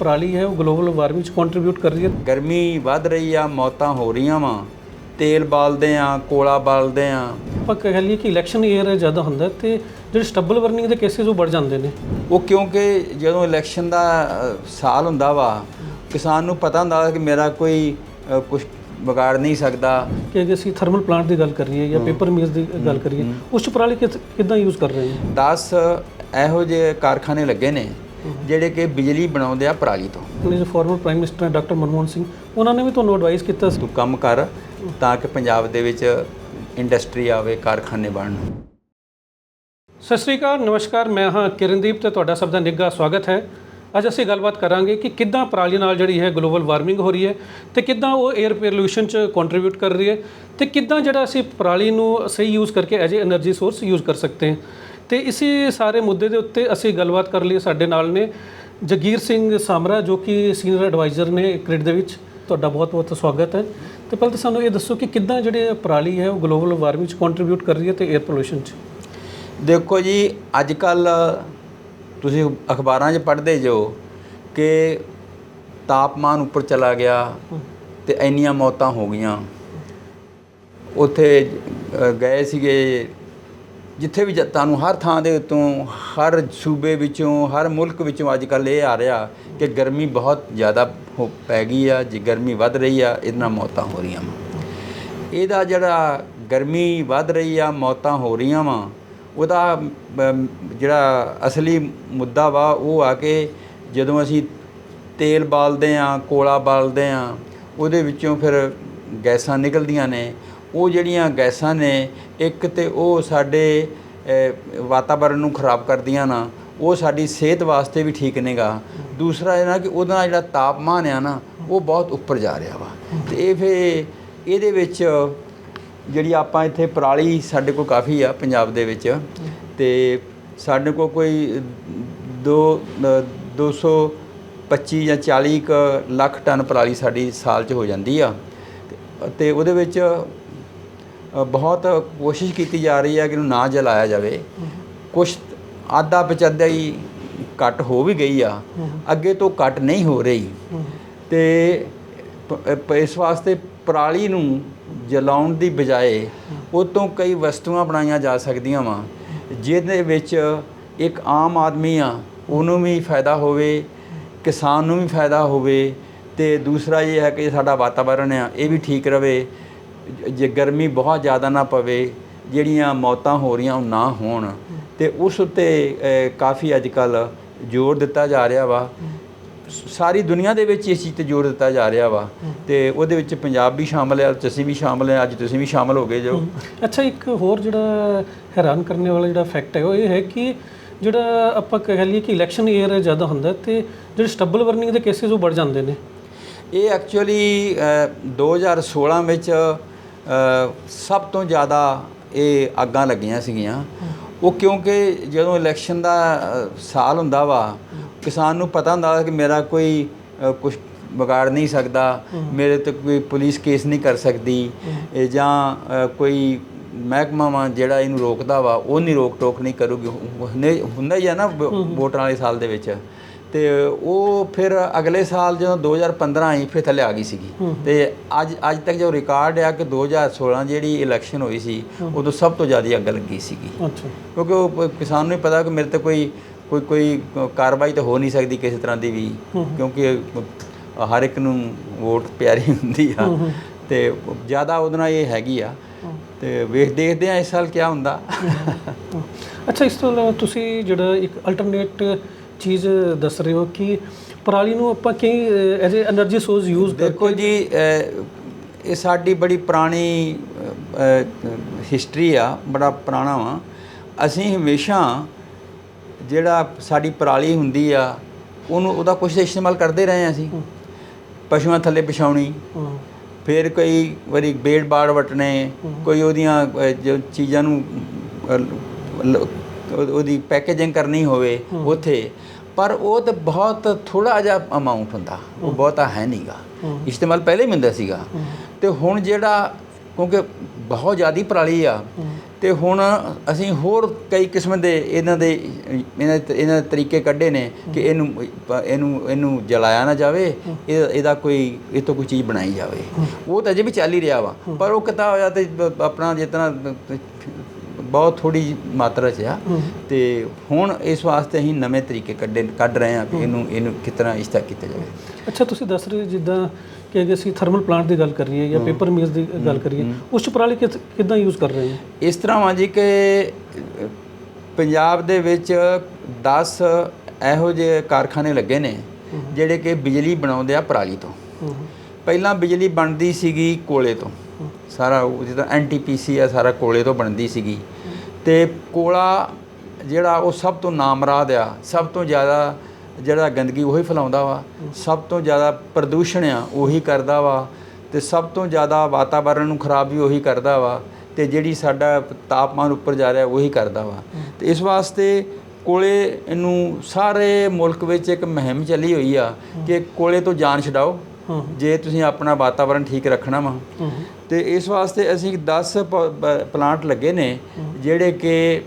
ਪਰਾਲੀ ਹੈ ਉਹ ਗਲੋਬਲ ਵਾਰਮਿੰਗ ਚ ਕੰਟਰੀਬਿਊਟ ਕਰ ਰਹੀ ਹੈ। ਗਰਮੀ ਵੱਧ ਰਹੀ ਆ ਮੌਤਾਂ ਹੋ ਰਹੀਆਂ ਵਾ। ਤੇਲ ਬਾਲਦੇ ਆ ਕੋਲਾ ਬਾਲਦੇ ਆ। ਆਪਾਂ ਕਹਿ ਲਈਏ ਕਿ ਇਲੈਕਸ਼ਨ ਏਅਰ ਜ਼ਿਆਦਾ ਹੁੰਦਾ ਤੇ ਜਿਹੜੇ ਸਟੱਬਲ ਬਰਨਿੰਗ ਦੇ ਕੇਸਿਸ ਉਹ ਵੱਧ ਜਾਂਦੇ ਨੇ। ਉਹ ਕਿਉਂਕਿ ਜਦੋਂ ਇਲੈਕਸ਼ਨ ਦਾ ਅ, ਸਾਲ ਹੁੰਦਾ ਵਾ ਕਿਸਾਨ ਨੂੰ ਪਤਾ ਹੁੰਦਾ ਕਿ ਮੇਰਾ ਕੋਈ ਕੁਝ ਵਿਗਾੜ ਨਹੀਂ ਸਕਦਾ। ਕਿ ਅਗਰ ਅਸੀਂ ਥਰਮਲ ਪਲਾਂਟ ਦੀ ਗੱਲ ਕਰੀਏ ਜਾਂ ਪੇਪਰ ਮਿਲਸ ਦੀ ਗੱਲ ਕਰੀਏ ਉਸ ਚ ਪਰਾਲੀ ਕਿਸ- ਕਿੱਦਾਂ ਯੂਜ਼ ਕਰ ਰਹੇ ਹਾਂ 10 ਇਹੋ ਜਿਹੇ ਕਾਰਖਾਨੇ ਲੱਗੇ ਨੇ। ਜਿਹੜੇ ਕਿ ਬਿਜਲੀ ਬਣਾਉਂਦੇ ਆ ਪਰਾਲੀ ਤੋਂ। ਜਿਹੜੇ former prime minister doctor Manmohan Singh ਉਹਨਾਂ ਨੇ ਵੀ ਤੁਹਾਨੂੰ ਐਡਵਾਈਸ ਕੀਤਾ ਸੀ? ਤੂੰ ਕੰਮ ਕਰ ਤਾਂ ਕਿ ਪੰਜਾਬ ਦੇ ਵਿੱਚ ਇੰਡਸਟਰੀ ਆਵੇ ਕਾਰਖਾਨੇ ਬਣਨ। ਸਤਿ ਸ੍ਰੀ ਅਕਾਲ ਨਮਸਕਾਰ ਮੈਂ ਹਾਂ ਕਿਰਨਦੀਪ ਤੇ ਤੁਹਾਡਾ ਸਭ ਦਾ ਨਿੱਘਾ ਸਵਾਗਤ ਹੈ। ਅੱਜ ਅਸੀਂ ਗੱਲਬਾਤ ਕਰਾਂਗੇ ਕਿ ਕਿੱਦਾਂ ਪਰਾਲੀ ਨਾਲ ਜਿਹੜੀ ਹੈ ਗਲੋਬਲ ਵਾਰਮਿੰਗ ਹੋ ਰਹੀ ਹੈ ਤੇ ਕਿੱਦਾਂ ਉਹ 에ਅਰ ਪੋਲੂਸ਼ਨ ਚ ਕੰਟਰੀਬਿਊਟ ਕਰ ਰਹੀ ਹੈ ਤੇ ਕਿੱਦਾਂ ਜਿਹੜਾ ਅਸੀਂ ਪਰਾਲੀ ਨੂੰ ਸਹੀ ਯੂਜ਼ ਕਰਕੇ ਐਜ ਐਨਰਜੀ ਸੋਰਸ ਯੂਜ਼ ਕਰ ਸਕਦੇ ਹਾਂ। ਤੇ ਇਸੇ ਸਾਰੇ ਮੁੱਦੇ ਦੇ ਉੱਤੇ ਅਸੀਂ ਗੱਲਬਾਤ ਕਰ ਲਈ ਸਾਡੇ ਨਾਲ ਨੇ ਜਗੀਰ ਸਿੰਘ ਸਾਮਰਾ, ਜੋ ਕਿ ਸੀਨੀਅਰ ਐਡਵਾਈਜ਼ਰ ਨੇ ਕ੍ਰਿਡ ਦੇ ਵਿੱਚ। ਤੁਹਾਡਾ ਬਹੁਤ-ਬਹੁਤ ਸਵਾਗਤ ਹੈ। ਤੇ ਪਹਿਲਾਂ ਤਾਂ ਸਾਨੂੰ ਇਹ ਦੱਸੋ ਕਿ ਕਿੱਦਾਂ ਜਿਹੜੇ ਪਰਾਲੀ ਹੈ ਉਹ ਗਲੋਬਲ ਵਾਰਮਿੰਗ ਚ ਕੰਟਰੀਬਿਊਟ ਕਰ ਰਹੀ ਹੈ ਤੇ 에ਅਰ ਪੋਲਿਊਸ਼ਨ ਚ? ਦੇਖੋ ਜੀ ਅੱਜ ਕੱਲ ਤੁਸੀਂ ਅਖਬਾਰਾਂ 'ਚ ਪੜ੍ਹਦੇ ਜੋ ਕਿ ਤਾਪਮਾਨ ਉੱਪਰ ਚਲਾ ਗਿਆ ਤੇ ਇੰਨੀਆਂ ਮੌਤਾਂ ਹੋ ਗਈਆਂ। ਉੱਥੇ ਗਏ ਸੀਗੇ ਜਿੱਥੇ ਵੀ ਜ- ਤੁਹਾਨੂੰ ਹਰ ਥਾਂ ਦੇ ਉੱਤੋਂ, ਹਰ ਸੂਬੇ ਵਿੱਚੋਂ, ਹਰ ਮੁਲਕ ਵਿੱਚੋਂ ਅੱਜ ਕੱਲ੍ਹ ਇਹ ਆ ਰਿਹਾ ਕਿ ਗਰਮੀ ਬਹੁਤ ਜ਼ਿਆਦਾ ਹੋ- ਪੈ ਗਈ ਆ, ਜੇ ਗਰਮੀ ਵੱਧ ਰਹੀ ਆ, ਇਹਦੇ ਨਾਲ ਮੌਤਾਂ ਹੋ ਰਹੀਆਂ ਵਾ। ਇਹਦਾ ਜਿਹੜਾ ਗਰਮੀ ਵੱਧ ਰਹੀ ਆ, ਮੌਤਾਂ ਹੋ ਰਹੀਆਂ ਵਾ, ਉਹਦਾ ਜਿਹੜਾ ਅਸਲੀ ਮੁੱਦਾ ਵਾ, ਉਹ ਆ ਕਿ ਜਦੋਂ ਅਸੀਂ ਤੇਲ ਬਾਲਦੇ ਆ, ਕੋਲਾ ਬਾਲਦੇ ਆ, ਉਹਦੇ ਵਿੱਚੋਂ ਫਿਰ ਗੈਸਾਂ ਨਿਕਲਦੀਆਂ ਨੇ ਉਹ ਜਿਹੜੀਆਂ ਗੈਸਾਂ ਨੇ ਇੱਕ ਤਾਂ ਉਹ ਸਾਡੇ ਅ, ਵਾਤਾਵਰਣ ਨੂੰ ਖਰਾਬ ਕਰਦੀਆਂ ਨਾ ਉਹ ਸਾਡੀ ਸਿਹਤ ਵਾਸਤੇ ਵੀ ਠੀਕ ਨੇਗਾ ਦੂਸਰਾ ਇਹ ਨਾ ਕਿ ਉਹਦਾ ਜਿਹੜਾ ਤਾਪਮਾਨ ਆ ਨਾ ਉਹ ਬਹੁਤ ਉੱਪਰ ਜਾ ਰਿਹਾ ਵਾ। ਤੇ ਇਹ ਫੇ ਇਹਦੇ ਵਿੱਚ ਜਿਹੜੀ ਆਪਾਂ ਇੱਥੇ ਪਰਾਲੀ ਸਾਡੇ ਕੋਲ ਕਾਫੀ ਆ ਪੰਜਾਬ ਦੇ ਵਿੱਚ ਤੇ ਸਾਡੇ ਕੋਲ ਕੋਈ ਦੋ ਅ, 225 ਜਾਂ 40 ਕੁ ਲੱਖ ਟਨ ਪਰਾਲੀ ਸਾਡੀ ਸਾਲ 'ਚ ਹੋ ਜਾਂਦੀ ਆ। ਤੇ- ਉਹਦੇ ਵਿੱਚ ਬਹੁਤ ਕੋਸ਼ਿਸ਼ ਕੀਤੀ ਜਾ ਰਹੀ ਹੈ ਕਿ ਇਹਨੂੰ ਨਾ ਜਲਾਇਆ ਜਾਵੇ। ਕੁਛ ਆਧਾ ਪਚੱਧਾ ਹੀ ਘੱਟ ਹੋ ਵੀ ਗਈ ਆ। ਅੱਗੇ ਤੋਂ ਘੱਟ ਨਹੀਂ ਹੋ ਰਹੀ। ਤੇ ਪ- ਇਸ ਵਾਸਤੇ ਪਰਾਲੀ ਨੂੰ ਜਲਾਉਣ ਦੀ ਬਜਾਏ ਉਹ ਤੋਂ ਕਈ ਵਸਤੂਆਂ ਬਣਾਈਆਂ ਜਾ ਸਕਦੀਆਂ ਵਾ, ਜਿਹਦੇ ਵਿੱਚ ਇੱਕ ਆਮ ਆਦਮੀ ਆ, ਉਹਨੂੰ ਵੀ ਫਾਇਦਾ ਹੋਵੇ, ਕਿਸਾਨ ਨੂੰ ਵੀ ਫਾਇਦਾ ਹੋਵੇ ਤੇ ਦੂਸਰਾ ਇਹ ਹੈ ਕਿ ਸਾਡਾ ਵਾਤਾਵਰਣ ਆ, ਇਹ ਵੀ ਠੀਕ ਰਵੇ। ਜ- ਗਰਮੀ ਬਹੁਤ ਜ਼ਿਆਦਾ ਨਾ ਪਵੇ ਜਿਹੜੀਆਂ ਮੌਤਾਂ ਹੋ ਰਹੀਆਂ ਉਹ ਨਾ ਹੋਣ। ਤੇ ਉਸ ਉੱਤੇ ਕਾਫੀ ਅੱਜ ਕੱਲ ਜ਼ੋਰ ਦਿੱਤਾ ਜਾ ਰਿਹਾ ਵਾ। ਸਾਰੀ ਦੁਨੀਆ ਦੇ ਵਿੱਚ ਇਸ ਚੀਜ਼ ਤੇ ਜ਼ੋਰ ਦਿੱਤਾ ਜਾ ਰਿਹਾ ਵਾ। ਤੇ ਉਹਦੇ ਵਿੱਚ ਪੰਜਾਬ ਵੀ ਸ਼ਾਮਲ ਹੈ ਤੁਸੀਂ ਵੀ ਸ਼ਾਮਲ ਹੈ ਅੱਜ ਤੁਸੀਂ ਵੀ ਸ਼ਾਮਲ ਹੋ ਗਏ ਜੋ। ਅੱਛਾ ਇੱਕ ਹੋਰ ਜਿਹੜਾ ਹੈਰਾਨ ਕਰਨ ਵਾਲਾ ਜਿਹੜਾ ਫੈਕਟ ਹੈ ਉਹ ਇਹ ਹੈ ਕਿ ਜਿਹੜਾ ਆਪਾਂ ਕਹਿ ਲਈਏ ਕਿ ਇਲੈਕਸ਼ਨ ਏਅਰ ਜ਼ਿਆਦਾ ਹੁੰਦਾ ਤੇ ਜਿਹੜੇ ਸਟੱਬਲ ਬਰਨਿੰਗ ਦੇ ਕੇਸਿਸ ਉਹ ਵੱਧ ਜਾਂਦੇ ਨੇ। ਇਹ ਐਕਚੁਅਲੀ 2016 ਵਿੱਚ ਸਭ ਤੋਂ ਜ਼ਿਆਦਾ ਇਹ ਅੱਗਾਂ ਲੱਗੀਆਂ ਸੀਗੀਆਂ। ਉਹ ਕਿਉਂਕਿ ਜਦੋਂ ਇਲੈਕਸ਼ਨ ਦਾ ਸਾਲ ਹੁੰਦਾ ਵਾ ਕਿਸਾਨ ਨੂੰ ਪਤਾ ਹੁੰਦਾ ਕਿ ਮੇਰਾ ਕੋਈ ਕੁਝ ਵਿਗਾੜ ਨਹੀਂ ਸਕਦਾ ਮੇਰੇ ਤੇ ਕੋਈ ਪੁਲਿਸ ਕੇਸ ਨਹੀਂ ਕਰ ਸਕਦੀ ਜਾਂ ਕੋਈ ਮਹਿਕਮਾ ਵਾ ਜਿਹੜਾ ਇਹਨੂੰ ਰੋਕਦਾ ਵਾ ਉਹ ਨਹੀਂ ਰੋਕ ਟੋਕ ਨਹੀਂ ਕਰੂਗੀ ਹੁੰਦਾ ਹੀ ਆ ਨਾ ਵੋਟਾਂ ਵਾਲੇ ਸਾਲ ਦੇ ਵਿੱਚ। ਤੇ ਉਹ ਫਿਰ ਅਗਲੇ ਸਾਲ ਜਦੋਂ 2015 ਆਈ ਫਿਰ ਥੱਲੇ ਆ ਗਈ ਸੀਗੀ। ਤੇ ਅੱਜ ਅੱਜ ਤੱਕ ਜੋ ਰਿਕਾਰਡ ਆ ਕਿ 2016 ਜਿਹੜੀ ਇਲੈਕਸ਼ਨ ਹੋਈ ਸੀ ਉਦੋਂ ਸਭ ਤੋਂ ਜ਼ਿਆਦਾ ਅੱਗ ਲੱਗੀ ਸੀਗੀ। ਅੱਛਾ। ਕਿਉਂਕਿ ਉਹ ਕਿਸਾਨ ਨੂੰ ਪਤਾ ਕਿ ਮੇਰੇ ਤੇ ਕੋਈ ਕੋਈ ਕੋਈ ਕਾਰਵਾਈ ਤਾਂ ਹੋ ਨਹੀਂ ਸਕਦੀ ਕਿਸੇ ਤਰ੍ਹਾਂ ਦੀ ਵੀ। ਕਿਉਂਕਿ ਹਰ ਇੱਕ ਨੂੰ ਵੋਟ ਪਿਆਰੀ ਹੁੰਦੀ ਆ। ਤੇ ਜ਼ਿਆਦਾ ਉਹਦੇ ਨਾਲ ਇਹ ਹੈਗੀ ਆ। ਤੇ ਵੇਖ ਦੇਖਦੇ ਆ ਇਸ ਸਾਲ ਕੀ ਹੁੰਦਾ। ਅੱਛਾ ਇਸ ਤੋਂ ਇਲਾਵਾ ਤੁਸੀਂ ਜਿਹੜਾ ਇੱਕ ਅਲਟਰਨੇਟ ਚੀਜ਼ ਦੱਸ ਰਹੇ ਹੋ ਕਿ ਪਰਾਲੀ ਨੂੰ ਆਪਾਂ ਕਈ as a energy source use ਦੇਖੋ ਜੀ ਇਹ ਸਾਡੀ ਬੜੀ ਪੁਰਾਣੀ ਹਿਸਟਰੀ ਆ ਬੜਾ ਪੁਰਾਣਾ ਵਾ। ਅਸੀਂ ਹਮੇਸ਼ਾ ਜਿਹੜਾ ਸਾਡੀ ਪਰਾਲੀ ਹੁੰਦੀ ਆ ਉਹਨੂੰ ਉਹਦਾ ਕੁਝ ਇਸਤੇਮਾਲ ਕਰਦੇ ਰਹੇ ਅਸੀਂ। ਪਸ਼ੂਆਂ ਥੱਲੇ ਵਿਛਾਉਣੀ ਫਿਰ ਕੋਈ ਵਾਰੀ ਬੇੜ ਬਾੜ ਵਟਨੇ ਕੋਈ ਉਹਦੀਆਂ ਜੋ ਚੀਜ਼ਾਂ ਨੂੰ ਉਹਦੀ ਪੈਕੇਜਿੰਗ ਕਰਨੀ ਹੋਵੇ ਉਥੇ ਪਰ ਉਹ ਤਾਂ ਬਹੁਤ ਥੋੜਾ ਜਿਹਾ ਅਮਾਉਂਟ ਹੁੰਦਾ। ਉਹ ਬਹੁਤਾ ਹੈ ਨਹੀਂਗਾ ਇਸਤੇਮਾਲ ਪਹਿਲੇ ਹੀ ਹੁੰਦਾ ਸੀਗਾ। ਤੇ ਹੁਣ ਜਿਹੜਾ ਕਿਉਂਕਿ ਬਹੁਤ ਜ਼ਿਆਦੀ ਪਰਾਲੀ ਆ ਤੇ ਹੁਣ ਅਸੀਂ ਹੋਰ ਕਈ ਕਿਸਮ ਦੇ ਇਹਨਾਂ ਦੇ ਇਹਨਾਂ ਦੇ ਇਹਨਾਂ ਦੇ ਤਰੀਕੇ ਕੱਢੇ ਨੇ ਕਿ ਇਹਨੂੰ ਇਹਨੂੰ ਇਹਨੂੰ ਜਲਾਇਆ ਨਾ ਜਾਵੇ ਇਹ- ਇਹਦਾ ਕੋਈ ਇਹ ਤੋਂ ਕੋਈ ਚੀਜ਼ ਬਣਾਈ ਜਾਵੇ। ਉਹ ਤਾਂ ਅਜੇ ਵੀ ਚੱਲ ਹੀ ਰਿਹਾ ਵਾ। ਪਰ ਉਹ ਕਿਤਾ ਹੋਇਆ ਤੇ ਆਪਣਾ ਜਿਤਨਾ ਬਹੁਤ ਥੋੜੀ ਮਾਤਰਾ ਚ ਆ। ਤੇ ਹੁਣ ਇਸ ਵਾਸਤੇ ਅਸੀਂ ਨਵੇਂ ਤਰੀਕੇ ਕੱਢੇ ਕੱਢ ਰਹੇ ਹਾਂ ਕਿ ਇਹਨੂੰ ਇਹਨੂੰ ਕਿਸ ਤਰ੍ਹਾਂ ਇਸਤਾ ਕੀਤਾ ਜਾਵੇ। ਅੱਛਾ ਤੁਸੀਂ ਦੱਸ ਰਹੇ ਜਿੱਦਾਂ ਕਿ ਅਗਰ ਅਸੀਂ ਥਰਮਲ ਪਲਾਂਟ ਦੀ ਗੱਲ ਕਰੀਏ ਜਾਂ ਪੇਪਰ ਮਿਲਸ ਦੀ ਗੱਲ ਕਰੀਏ ਉਸ 'ਚ ਪਰਾਲੀ ਕਿੱਦਾਂ ਯੂਜ਼ ਕਰ ਰਹੇ ਹਾਂ? ਇਸ ਤਰ੍ਹਾਂ ਵਾ ਜੀ ਕਿ ਪੰਜਾਬ ਦੇ ਵਿੱਚ 10 ਇਹੋ ਜਿਹੇ ਕਾਰਖਾਨੇ ਲੱਗੇ ਨੇ ਜਿਹੜੇ ਕਿ ਬਿਜਲੀ ਬਣਾਉਂਦੇ ਆ ਪਰਾਲੀ ਤੋਂ। ਪਹਿਲਾਂ ਬਿਜਲੀ ਬਣਦੀ ਸੀਗੀ ਕੋਲੇ ਤੋਂ। ਸਾਰਾ ਉਹ ਜਿੱਦਾਂ ਐਨਟੀਪੀਸੀ ਆ ਸਾਰਾ ਕੋਲੇ ਤੋਂ ਬਣਦੀ ਸੀਗੀ। ਤੇ ਕੋਲਾ ਜਿਹੜਾ ਉਹ ਸਭ ਤੋਂ ਨਾਮਰਾਦ ਆ ਸਭ ਤੋਂ ਜ਼ਿਆਦਾ ਜਿਹੜਾ ਗੰਦਗੀ ਉਹੀ ਫੈਲਾਉਂਦਾ ਵਾ ਸਭ ਤੋਂ ਜ਼ਿਆਦਾ ਪ੍ਰਦੂਸ਼ਣ ਆ ਉਹੀ ਕਰਦਾ ਵਾ ਤੇ ਸਭ ਤੋਂ ਜ਼ਿਆਦਾ ਵਾਤਾਵਰਣ ਨੂੰ ਖਰਾਬ ਵੀ ਉਹੀ ਕਰਦਾ ਵਾ ਤੇ ਜਿਹੜੀ ਸਾਡਾ ਤਾਪਮਾਨ ਉੱਪਰ ਜਾ ਰਿਹਾ ਉਹੀ ਕਰਦਾ ਵਾ। ਤੇ ਇਸ ਵਾਸਤੇ ਕੋਲੇ ਇਹਨੂੰ ਸਾਰੇ ਮੁਲਕ ਵਿੱਚ ਇੱਕ ਮੁਹਿੰਮ ਚੱਲੀ ਹੋਈ ਆ ਕਿ ਕੋਲੇ ਤੋਂ ਜਾਨ ਛਡਾਓ ਜੇ ਤੁਸੀਂ ਆਪਣਾ ਵਾਤਾਵਰਣ ਠੀਕ ਰੱਖਣਾ ਵਾ। ਤੇ ਇਸ ਵਾਸਤੇ ਅਸੀਂ 10 ਪਲਾਂਟ ਲੱਗੇ ਨੇ, ਜਿਹੜੇ ਕਿ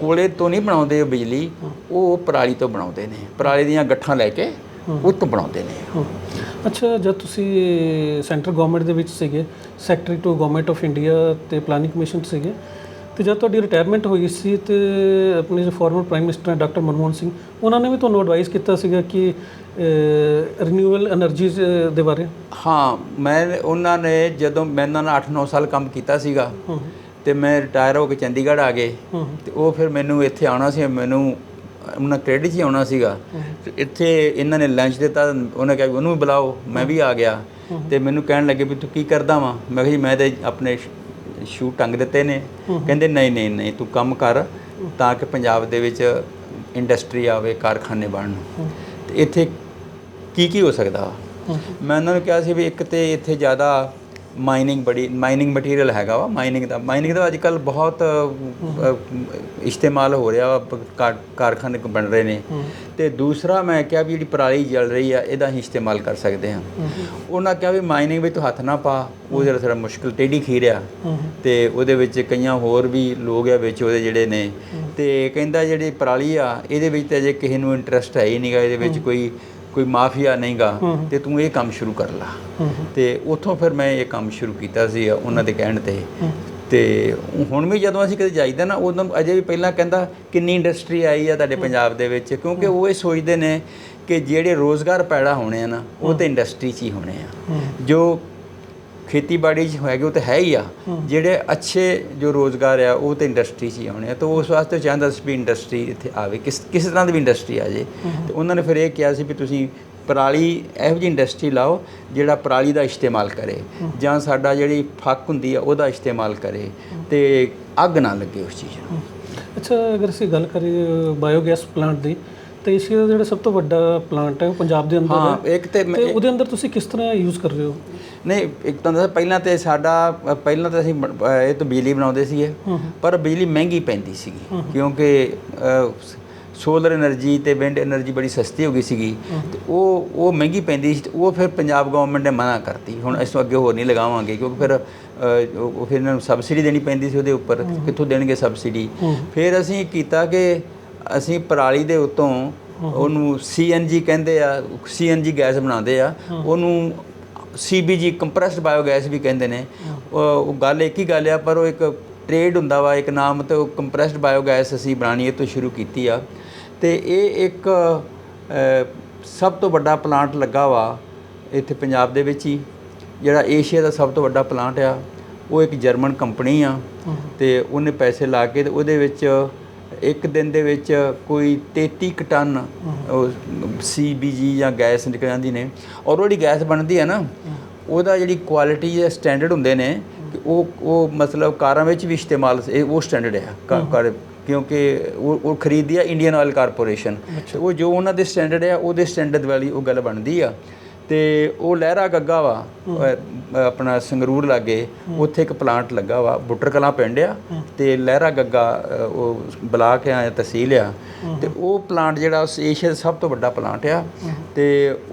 ਕੋਲੇ ਤੋਂ ਨਹੀਂ ਬਣਾਉਂਦੇ ਬਿਜਲੀ, ਉਹ ਪਰਾਲੀ ਤੋਂ ਬਣਾਉਂਦੇ ਨੇ। ਪਰਾਲੀ ਦੀਆਂ ਗੱਠਾਂ ਲੈ ਕੇ ਉਹ ਤੋਂ ਬਣਾਉਂਦੇ ਨੇ। ਅੱਛਾ, ਜਦ ਤੁਸੀਂ ਸੈਂਟਰ ਗਵਰਨਮੈਂਟ ਦੇ ਵਿੱਚ ਸੀਗੇ, secretary to government of India ਤੇ ਪਲਾਨਿੰਗ ਕਮਿਸ਼ਨ 'ਚ ਸੀਗੇ ਤੇ ਜਦ ਤੁਹਾਡੀ ਰਿਟਾਇਰਮੈਂਟ ਹੋਈ ਸੀ ਤੇ ਆਪਣੇ ਜੋ former prime minister doctor Manmohan Singh ਉਹਨਾਂ ਨੇ ਵੀ ਤੁਹਾਨੂੰ ਐਡਵਾਈਸ ਕੀਤਾ ਸੀਗਾ ਕਿ ਰੀਨਿਊਅਲ એનર્ਜੀ ਦੇ ਬਾਰੇ? ਹਾਂ ਮੈਂ ਉਹਨਾਂ ਨੇ ਜਦੋਂ ਮੈਂ ਨਾਲ 8-9 ਸਾਲ ਕੰਮ ਕੀਤਾ ਸੀਗਾ ਤੇ ਮੈਂ ਰਿਟਾਇਰ ਹੋ ਕੇ ਚੰਡੀਗੜ੍ਹ ਆ ਗਏ ਤੇ ਉਹ ਫਿਰ ਮੈਨੂੰ ਇੱਥੇ ਆਉਣਾ ਸੀ ਮੈਨੂੰ ਉਹਨਾਂ ਕ੍ਰੈਡਿਟ ਹੀ ਆਉਣਾ ਸੀਗਾ। ਇੱਥੇ ਇਹਨਾਂ ਨੇ ਲੰਚ ਦਿੱਤਾ ਉਹਨੇ ਕਿਹਾ ਉਹਨੂੰ ਵੀ ਬੁਲਾਓ ਮੈਂ ਵੀ ਆ ਗਿਆ। ਤੇ ਮੈਨੂੰ ਕਹਿਣ ਲੱਗੇ ਵੀ ਤੂੰ ਕੀ ਕਰਦਾ ਵਾਂ? ਮੈਂ ਕਿਹਾ ਜੀ ਮੈਂ ਤੇ ਆਪਣੇ ਸ਼ੂ ਟੰਗ ਦਿੱਤੇ ਨੇ। ਕਹਿੰਦੇ ਨਹੀਂ ਨਹੀਂ ਨਹੀਂ ਤੂੰ ਕੰਮ ਕਰ ਤਾਂ ਕਿ ਪੰਜਾਬ ਦੇ ਵਿੱਚ ਇੰਡਸਟਰੀ ਆਵੇ ਕਾਰਖਾਨੇ ਬਣਨ। ਤੇ ਇੱਥੇ ਕੀ ਕੀ ਹੋ ਸਕਦਾ? ਮੈਂ ਉਹਨਾਂ ਨੂੰ ਕਿਹਾ ਸੀ ਵੀ ਇੱਕ ਤੇ ਇੱਥੇ ਜ਼ਿਆਦਾ ਮਾਈਨਿੰਗ ਬੜੀ ਮਾਈਨਿੰਗ ਮਟੀਰੀਅਲ ਹੈਗਾ ਵਾ ਮਾਈਨਿੰਗ ਦਾ। ਮਾਈਨਿੰਗ ਦਾ ਅੱਜਕੱਲ ਬਹੁਤ ਇਸਤੇਮਾਲ ਹੋ ਰਿਹਾ ਵਾ ਕਾਰਖਾਨੇ ਬਣ ਰਹੇ ਨੇ। ਤੇ ਦੂਸਰਾ ਮੈਂ ਕਿਹਾ ਵੀ ਜਿਹੜੀ ਪਰਾਲੀ ਜਲ ਰਹੀ ਆ ਇਹਦਾ ਹੀ ਇਸਤੇਮਾਲ ਕਰ ਸਕਦੇ ਹਾਂ। ਉਹਨਾਂ ਕਿਹਾ ਵੀ ਮਾਈਨਿੰਗ ਵਿੱਚ ਤੂੰ ਹੱਥ ਨਾ ਪਾ ਉਹ ਜਿਹੜਾ ਥੋੜਾ ਮੁਸ਼ਕਿਲ ਟੇਢੀ ਖੀਰ ਆ। ਤੇ ਉਹਦੇ ਵਿੱਚ ਕਈਆਂ ਹੋਰ ਵੀ ਲੋਕ ਆ ਵਿੱਚ ਉਹਦੇ ਜਿਹੜੇ ਨੇ। ਤੇ ਕਹਿੰਦਾ ਜਿਹੜੀ ਪਰਾਲੀ ਆ ਇਹਦੇ ਵਿੱਚ ਤਾਂ ਅਜੇ ਕਿਸੇ ਨੂੰ ਇੰਟਰਸਟ ਹੈ ਹੀ ਨਹੀਂਗਾ ਇਹਦੇ ਵਿੱਚ ਕੋਈ ਕੋਈ ਮਾਫੀਆ ਨਹੀਂਗਾ ਤੇ ਤੂੰ ਇਹ ਕੰਮ ਸ਼ੁਰੂ ਕਰ ਲਾ। ਤੇ ਉੱਥੋਂ ਫਿਰ ਮੈਂ ਇਹ ਕੰਮ ਸ਼ੁਰੂ ਕੀਤਾ ਸੀ ਉਹਨਾਂ ਦੇ ਕਹਿਣ ਤੇ। ਤੇ ਹੁਣ ਵੀ ਜਦੋਂ ਅਸੀਂ ਕਦੇ ਜਾਈਦਾ ਨਾ ਉਦੋਂ ਅਜੇ ਵੀ ਪਹਿਲਾਂ ਕਹਿੰਦਾ ਕਿੰਨੀ ਇੰਡਸਟਰੀ ਆਈ ਆ ਤੁਹਾਡੇ ਪੰਜਾਬ ਦੇ ਵਿੱਚ? ਕਿਉਂਕਿ ਉਹ ਇਹ ਸੋਚਦੇ ਨੇ ਕਿ ਜਿਹੜੇ ਰੋਜ਼ਗਾਰ ਪੈਦਾ ਹੋਣੇ ਆ ਨਾ ਉਹ ਤੇ ਇੰਡਸਟਰੀ 'ਚ ਹੀ ਹੋਣੇ ਆ। ਜੋ ਖੇਤੀਬਾੜੀ 'ਚ ਹੈਗੇ ਉਹ ਤਾਂ ਹੈ ਹੀ ਆ। ਜਿਹੜੇ ਅੱਛੇ ਜੋ ਰੋਜ਼ਗਾਰ ਆ ਉਹ ਤੇ ਇੰਡਸਟਰੀ 'ਚ ਹੀ ਆਉਣੇ ਆ। ਤਾਂ ਉਸ ਵਾਸਤੇ ਚਾਹੁੰਦਾ ਸੀ ਵੀ ਇੰਡਸਟਰੀ ਇੱਥੇ ਆਵੇ। ਕਿਸ ਕਿਸੇ ਤਰ੍ਹਾਂ ਦੀ ਵੀ ਇੰਡਸਟਰੀ ਆ ਜੇ। ਤੇ ਉਹਨਾਂ ਨੇ ਫਿਰ ਇਹ ਕਿਹਾ ਸੀ ਵੀ ਤੁਸੀਂ ਪਰਾਲੀ ਇਹੋ ਜਿਹੀ ਇੰਡਸਟਰੀ ਲਾਓ ਜਿਹੜਾ ਪਰਾਲੀ ਦਾ ਇਸਤੇਮਾਲ ਕਰੇ। ਜਾਂ ਸਾਡਾ ਜਿਹੜੀ ਫੱਕ ਹੁੰਦੀ ਆ ਉਹਦਾ ਇਸਤੇਮਾਲ ਕਰੇ। ਤੇ ਅੱਗ ਨਾ ਲੱਗੇ ਉਸ ਚੀਜ਼ ਨੂੰ। ਅੱਛਾ ਅਗਰ ਅਸੀਂ ਗੱਲ ਕਰੀਏ ਬਾਇਓਗੈਸ ਪਲਾਂਟ ਦੀ ਤੇ ਏਸ਼ੀਆ ਦਾ ਜਿਹੜਾ ਸਭ ਤੋਂ ਵੱਡਾ ਪਲਾਂਟ ਹੈ ਉਹ ਪੰਜਾਬ ਦੇ ਅੰਦਰ ਹਾਂ ਹੈ। ਇੱਕ ਤੇ ਉਹਦੇ ਅੰਦਰ ਤੁਸੀਂ ਕਿਸ ਤਰ੍ਹਾਂ ਯੂਜ਼ ਕਰ ਰਹੇ ਹੋ? ਨਹੀਂ ਇੱਕ ਤਾਂ ਦੱਸਾਂ ਪਹਿਲਾਂ ਤੇ ਸਾਡਾ ਪਹਿਲਾਂ ਤਾਂ ਅਸੀਂ ਇਹ ਤਾਂ ਬਿਜਲੀ ਬਣਾਉਂਦੇ ਸੀ ਪਰ ਬਿਜਲੀ ਮਹਿੰਗੀ ਪੈਂਦੀ ਸੀਗੀ ਕਿਉਂਕਿ ਸੋਲਰ એનર્ਜੀ ਤੇ ਵਿੰਡ એનર્ਜੀ ਬੜੀ ਸਸਤੀ ਹੋ ਗਈ ਸੀਗੀ ਤੇ ਉਹ ਉਹ ਮਹਿੰਗੀ ਪੈਂਦੀ ਸੀ ਉਹ ਫਿਰ ਪੰਜਾਬ ਗਵਰਨਮੈਂਟ ਨੇ ਮਨਾ ਕਰਤੀ ਹੁਣ ਇਸ ਤੋਂ ਅੱਗੇ ਹੋਰ ਨਹੀਂ ਲਗਾਵਾਂਗੇ ਕਿਉਂਕਿ ਫਿਰ ਉਹ ਫਿਰ ਇਹਨਾਂ ਨੂੰ ਸਬਸਿਡੀ ਦੇਣੀ ਪੈਂਦੀ ਸੀ ਉਹਦੇ ਉੱਪਰ ਕਿੱਥੋਂ ਦੇਣਗੇ ਸਬਸਿਡੀ ਫਿਰ ਅਸੀਂ ਕੀਤਾ ਕਿ ਅਸੀਂ ਪਰਾਲੀ ਦੇ ਉੱਤੋਂ ਉਹਨੂੰ ਸੀ ਐੱਨ ਜੀ ਕਹਿੰਦੇ ਆ ਸੀ ਐੱਨ ਜੀ ਗੈਸ ਬਣਾਉਂਦੇ ਆ ਉਹਨੂੰ ਸੀਬੀਜੀ ਕੰਪਰੈਸਡ ਬਾਇਓਗੈਸ ਵੀ ਕਹਿੰਦੇ ਨੇ। ਉਹ ਗੱਲ ਇੱਕ ਹੀ ਗੱਲ ਆ ਪਰ ਉਹ ਇੱਕ ਟ੍ਰੇਡ ਹੁੰਦਾ ਵਾ ਇੱਕ ਨਾਮ ਤੇ ਉਹ ਕੰਪਰੈਸਡ ਬਾਇਓਗੈਸ ਅਸੀਂ ਬਣਾਉਣੀ ਇਹ ਤੋਂ ਸ਼ੁਰੂ ਕੀਤੀ ਆ। ਤੇ ਇਹ ਇੱਕ ਸਭ ਤੋਂ ਵੱਡਾ ਪਲਾਂਟ ਲੱਗਾ ਵਾ ਇੱਥੇ ਪੰਜਾਬ ਦੇ ਵਿੱਚ ਹੀ। ਜਿਹੜਾ ਏਸ਼ੀਆ ਦਾ ਸਭ ਤੋਂ ਵੱਡਾ ਪਲਾਂਟ ਆ ਉਹ ਇੱਕ ਜਰਮਨ ਕੰਪਨੀ ਆ। ਤੇ ਉਹਨੇ ਪੈਸੇ ਲਾ ਕੇ ਤੇ ਉਹਦੇ ਵਿੱਚ ਇੱਕ ਦਿਨ ਦੇ ਵਿੱਚ ਕੋਈ 33 ਕੁ ਟਨ ਸੀਬੀਜੀ ਜਾਂ ਗੈਸ ਨਿਕਲ ਜਾਂਦੀ ਨੇ। ਔਰ ਉਹ ਜਿਹੜੀ ਗੈਸ ਬਣਦੀ ਹੈ ਨਾ ਉਹਦਾ ਜਿਹੜੀ ਕੁਆਲਿਟੀ ਜਾਂ ਸਟੈਂਡਰਡ ਹੁੰਦੇ ਨੇ ਕਿ ਉਹ ਉਹ ਮਤਲਬ ਕਾਰਾਂ ਵਿੱਚ ਵੀ ਇਸਤੇਮਾਲ ਉਹ ਸਟੈਂਡਰਡ ਹੈ। ਕਿਉਂਕਿ ਉਹ ਉਹ ਖਰੀਦੀ ਆ ਇੰਡੀਅਨ ਆਇਲ ਕਾਰਪੋਰੇਸ਼ਨ ਉਹ ਜੋ ਉਹਨਾਂ ਦੇ ਸਟੈਂਡਰਡ ਆ ਉਹਦੇ ਸਟੈਂਡਰਡ ਵਾਲੀ ਉਹ ਗੱਲ ਬਣਦੀ ਆ। ਤੇ ਉਹ ਲਹਿਰਾ ਗੱਗਾ ਵਾ ਆਪਣਾ ਸੰਗਰੂਰ ਲਾਗੇ ਉੱਥੇ ਇੱਕ ਪਲਾਂਟ ਲੱਗਾ ਵਾ ਬੁੱਟਰ ਕਲਾਂ ਪਿੰਡ ਆ ਤੇ ਲਹਿਰਾ ਗੱਗਾ ਉਹ ਬਲਾਕ ਆ ਜਾਂ ਤਹਿਸੀਲ ਆ ਤੇ ਉਹ ਪਲਾਂਟ ਜਿਹੜਾ ਉਸ ਏਸ਼ੀਆ ਦਾ ਸਭ ਤੋਂ ਵੱਡਾ ਪਲਾਂਟ ਆ ਤੇ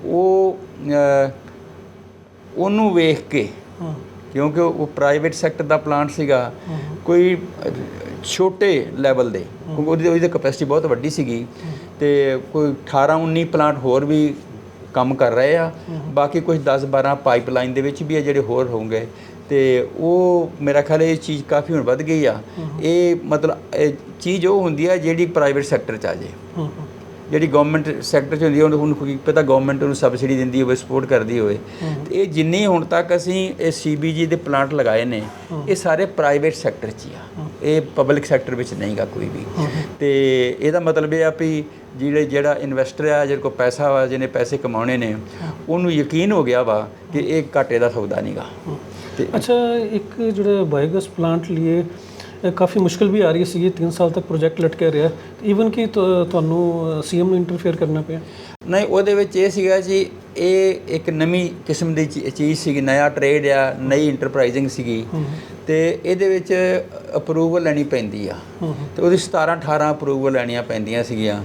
ਉਹ ਉਹਨੂੰ ਵੇਖ ਕੇ ਕਿਉਂਕਿ ਉਹ ਪ੍ਰਾਈਵੇਟ ਸੈਕਟਰ ਦਾ ਪਲਾਂਟ ਸੀਗਾ ਕੋਈ ਛੋਟੇ ਲੈਵਲ ਦੇ ਕਿਉਂਕਿ ਉਹਦੀ ਉਹਦੀ ਕਪੈਸਿਟੀ ਬਹੁਤ ਵੱਡੀ ਸੀਗੀ ਤੇ ਕੋਈ 18 19 ਪਲਾਂਟ ਹੋਰ ਵੀ ਕੰਮ ਕਰ ਰਹੇ ਆ। ਬਾਕੀ ਕੁਝ 10 12 ਪਾਈਪਲਾਈਨ ਦੇ ਵਿੱਚ ਵੀ ਆ ਜਿਹੜੇ ਹੋਰ ਹੋਣਗੇ। ਤੇ ਉਹ ਮੇਰਾ ਖਿਆਲ ਇਹ ਚੀਜ਼ ਕਾਫੀ ਹੁਣ ਵੱਧ ਗਈ ਆ। ਇਹ ਮਤਲਬ ਇਹ ਚੀਜ਼ ਉਹ ਹੁੰਦੀ ਆ ਜਿਹੜੀ ਪ੍ਰਾਈਵੇਟ ਸੈਕਟਰ ਚ ਆ ਜੇ। ਜਿਹੜੀ ਗਵਰਨਮੈਂਟ ਸੈਕਟਰ ਚ ਹੁੰਦੀ ਹੈ ਉਹਨੂੰ ਉਹਨੂੰ ਪਤਾ ਗਵਰਨਮੈਂਟ ਉਹਨੂੰ ਸਬਸਿਡੀ ਦਿੰਦੀ ਹੋਵੇ ਸਪੋਰਟ ਕਰਦੀ ਹੋਵੇ। ਤੇ ਇਹ ਜਿੰਨੀ ਹੁਣ ਤੱਕ ਅਸੀਂ ਇਹ ਸੀਬੀਜੀ ਦੇ ਪਲਾਂਟ ਲਗਾਏ ਨੇ, ਇਹ ਸਾਰੇ ਪ੍ਰਾਈਵੇਟ ਸੈਕਟਰ 'ਚ ਆ। ਇਹ ਪਬਲਿਕ ਸੈਕਟਰ ਵਿੱਚ ਨਹੀਂਗਾ ਕੋਈ ਵੀ। ਤੇ ਇਹਦਾ ਮਤਲਬ ਇਹ ਆ ਵੀ ਜਿਹੜੇ ਜਿਹੜਾ ਇਨਵੈਸਟਰ ਆ, ਜਿਹਦੇ ਕੋਲ ਪੈਸਾ ਵਾ, ਜਿਹਨੇ ਪੈਸੇ ਕਮਾਉਣੇ ਨੇ, ਉਹਨੂੰ ਯਕੀਨ ਹੋ ਗਿਆ ਵਾ ਕਿ ਇਹ ਘਾਟੇ ਦਾ ਸੌਦਾ ਨਹੀਂਗਾ ਤੇ ਅੱਛਾ, ਇੱਕ ਜਿਹੜਾ ਬਾਇਓਗੈਸ ਪਲਾਂਟ ਲਈ ਕਾਫੀ ਮੁਸ਼ਕਲ ਵੀ ਆ ਰਹੀ ਸੀ 3 ਸਾਲ ਤੱਕ ਪ੍ਰੋਜੈਕਟ ਲਟਕਿਆ ਰਿਹਾ। ਈਵਨ ਕਿ ਤੁਹਾਨੂੰ ਸੀਐਮ ਨੂੰ ਇੰਟਰਫੇਅਰ ਕਰਨਾ ਪਿਆ? ਨਹੀਂ ਉਹਦੇ ਵਿੱਚ ਇਹ ਸੀਗਾ ਜੀ ਇਹ ਇੱਕ ਨਵੀਂ ਕਿਸਮ ਦੀ ਚੀਜ਼ ਸੀਗੀ ਨया ਟ੍ਰੇਡ ਆ ਨਈ ਇੰਟਰਪ੍ਰਾਈਜ਼ਿੰਗ ਸੀਗੀ। ਤੇ ਇਹਦੇ ਵਿੱਚ ਅਪਰੂਵਲ ਲੈਣੀ ਪੈਂਦੀ ਆ। ਤੇ ਉਹਦੀ 17 18 ਅਪਰੂਵਲ ਲੈਣੀਆਂ ਪੈਂਦੀਆਂ ਸੀਗੀਆਂ।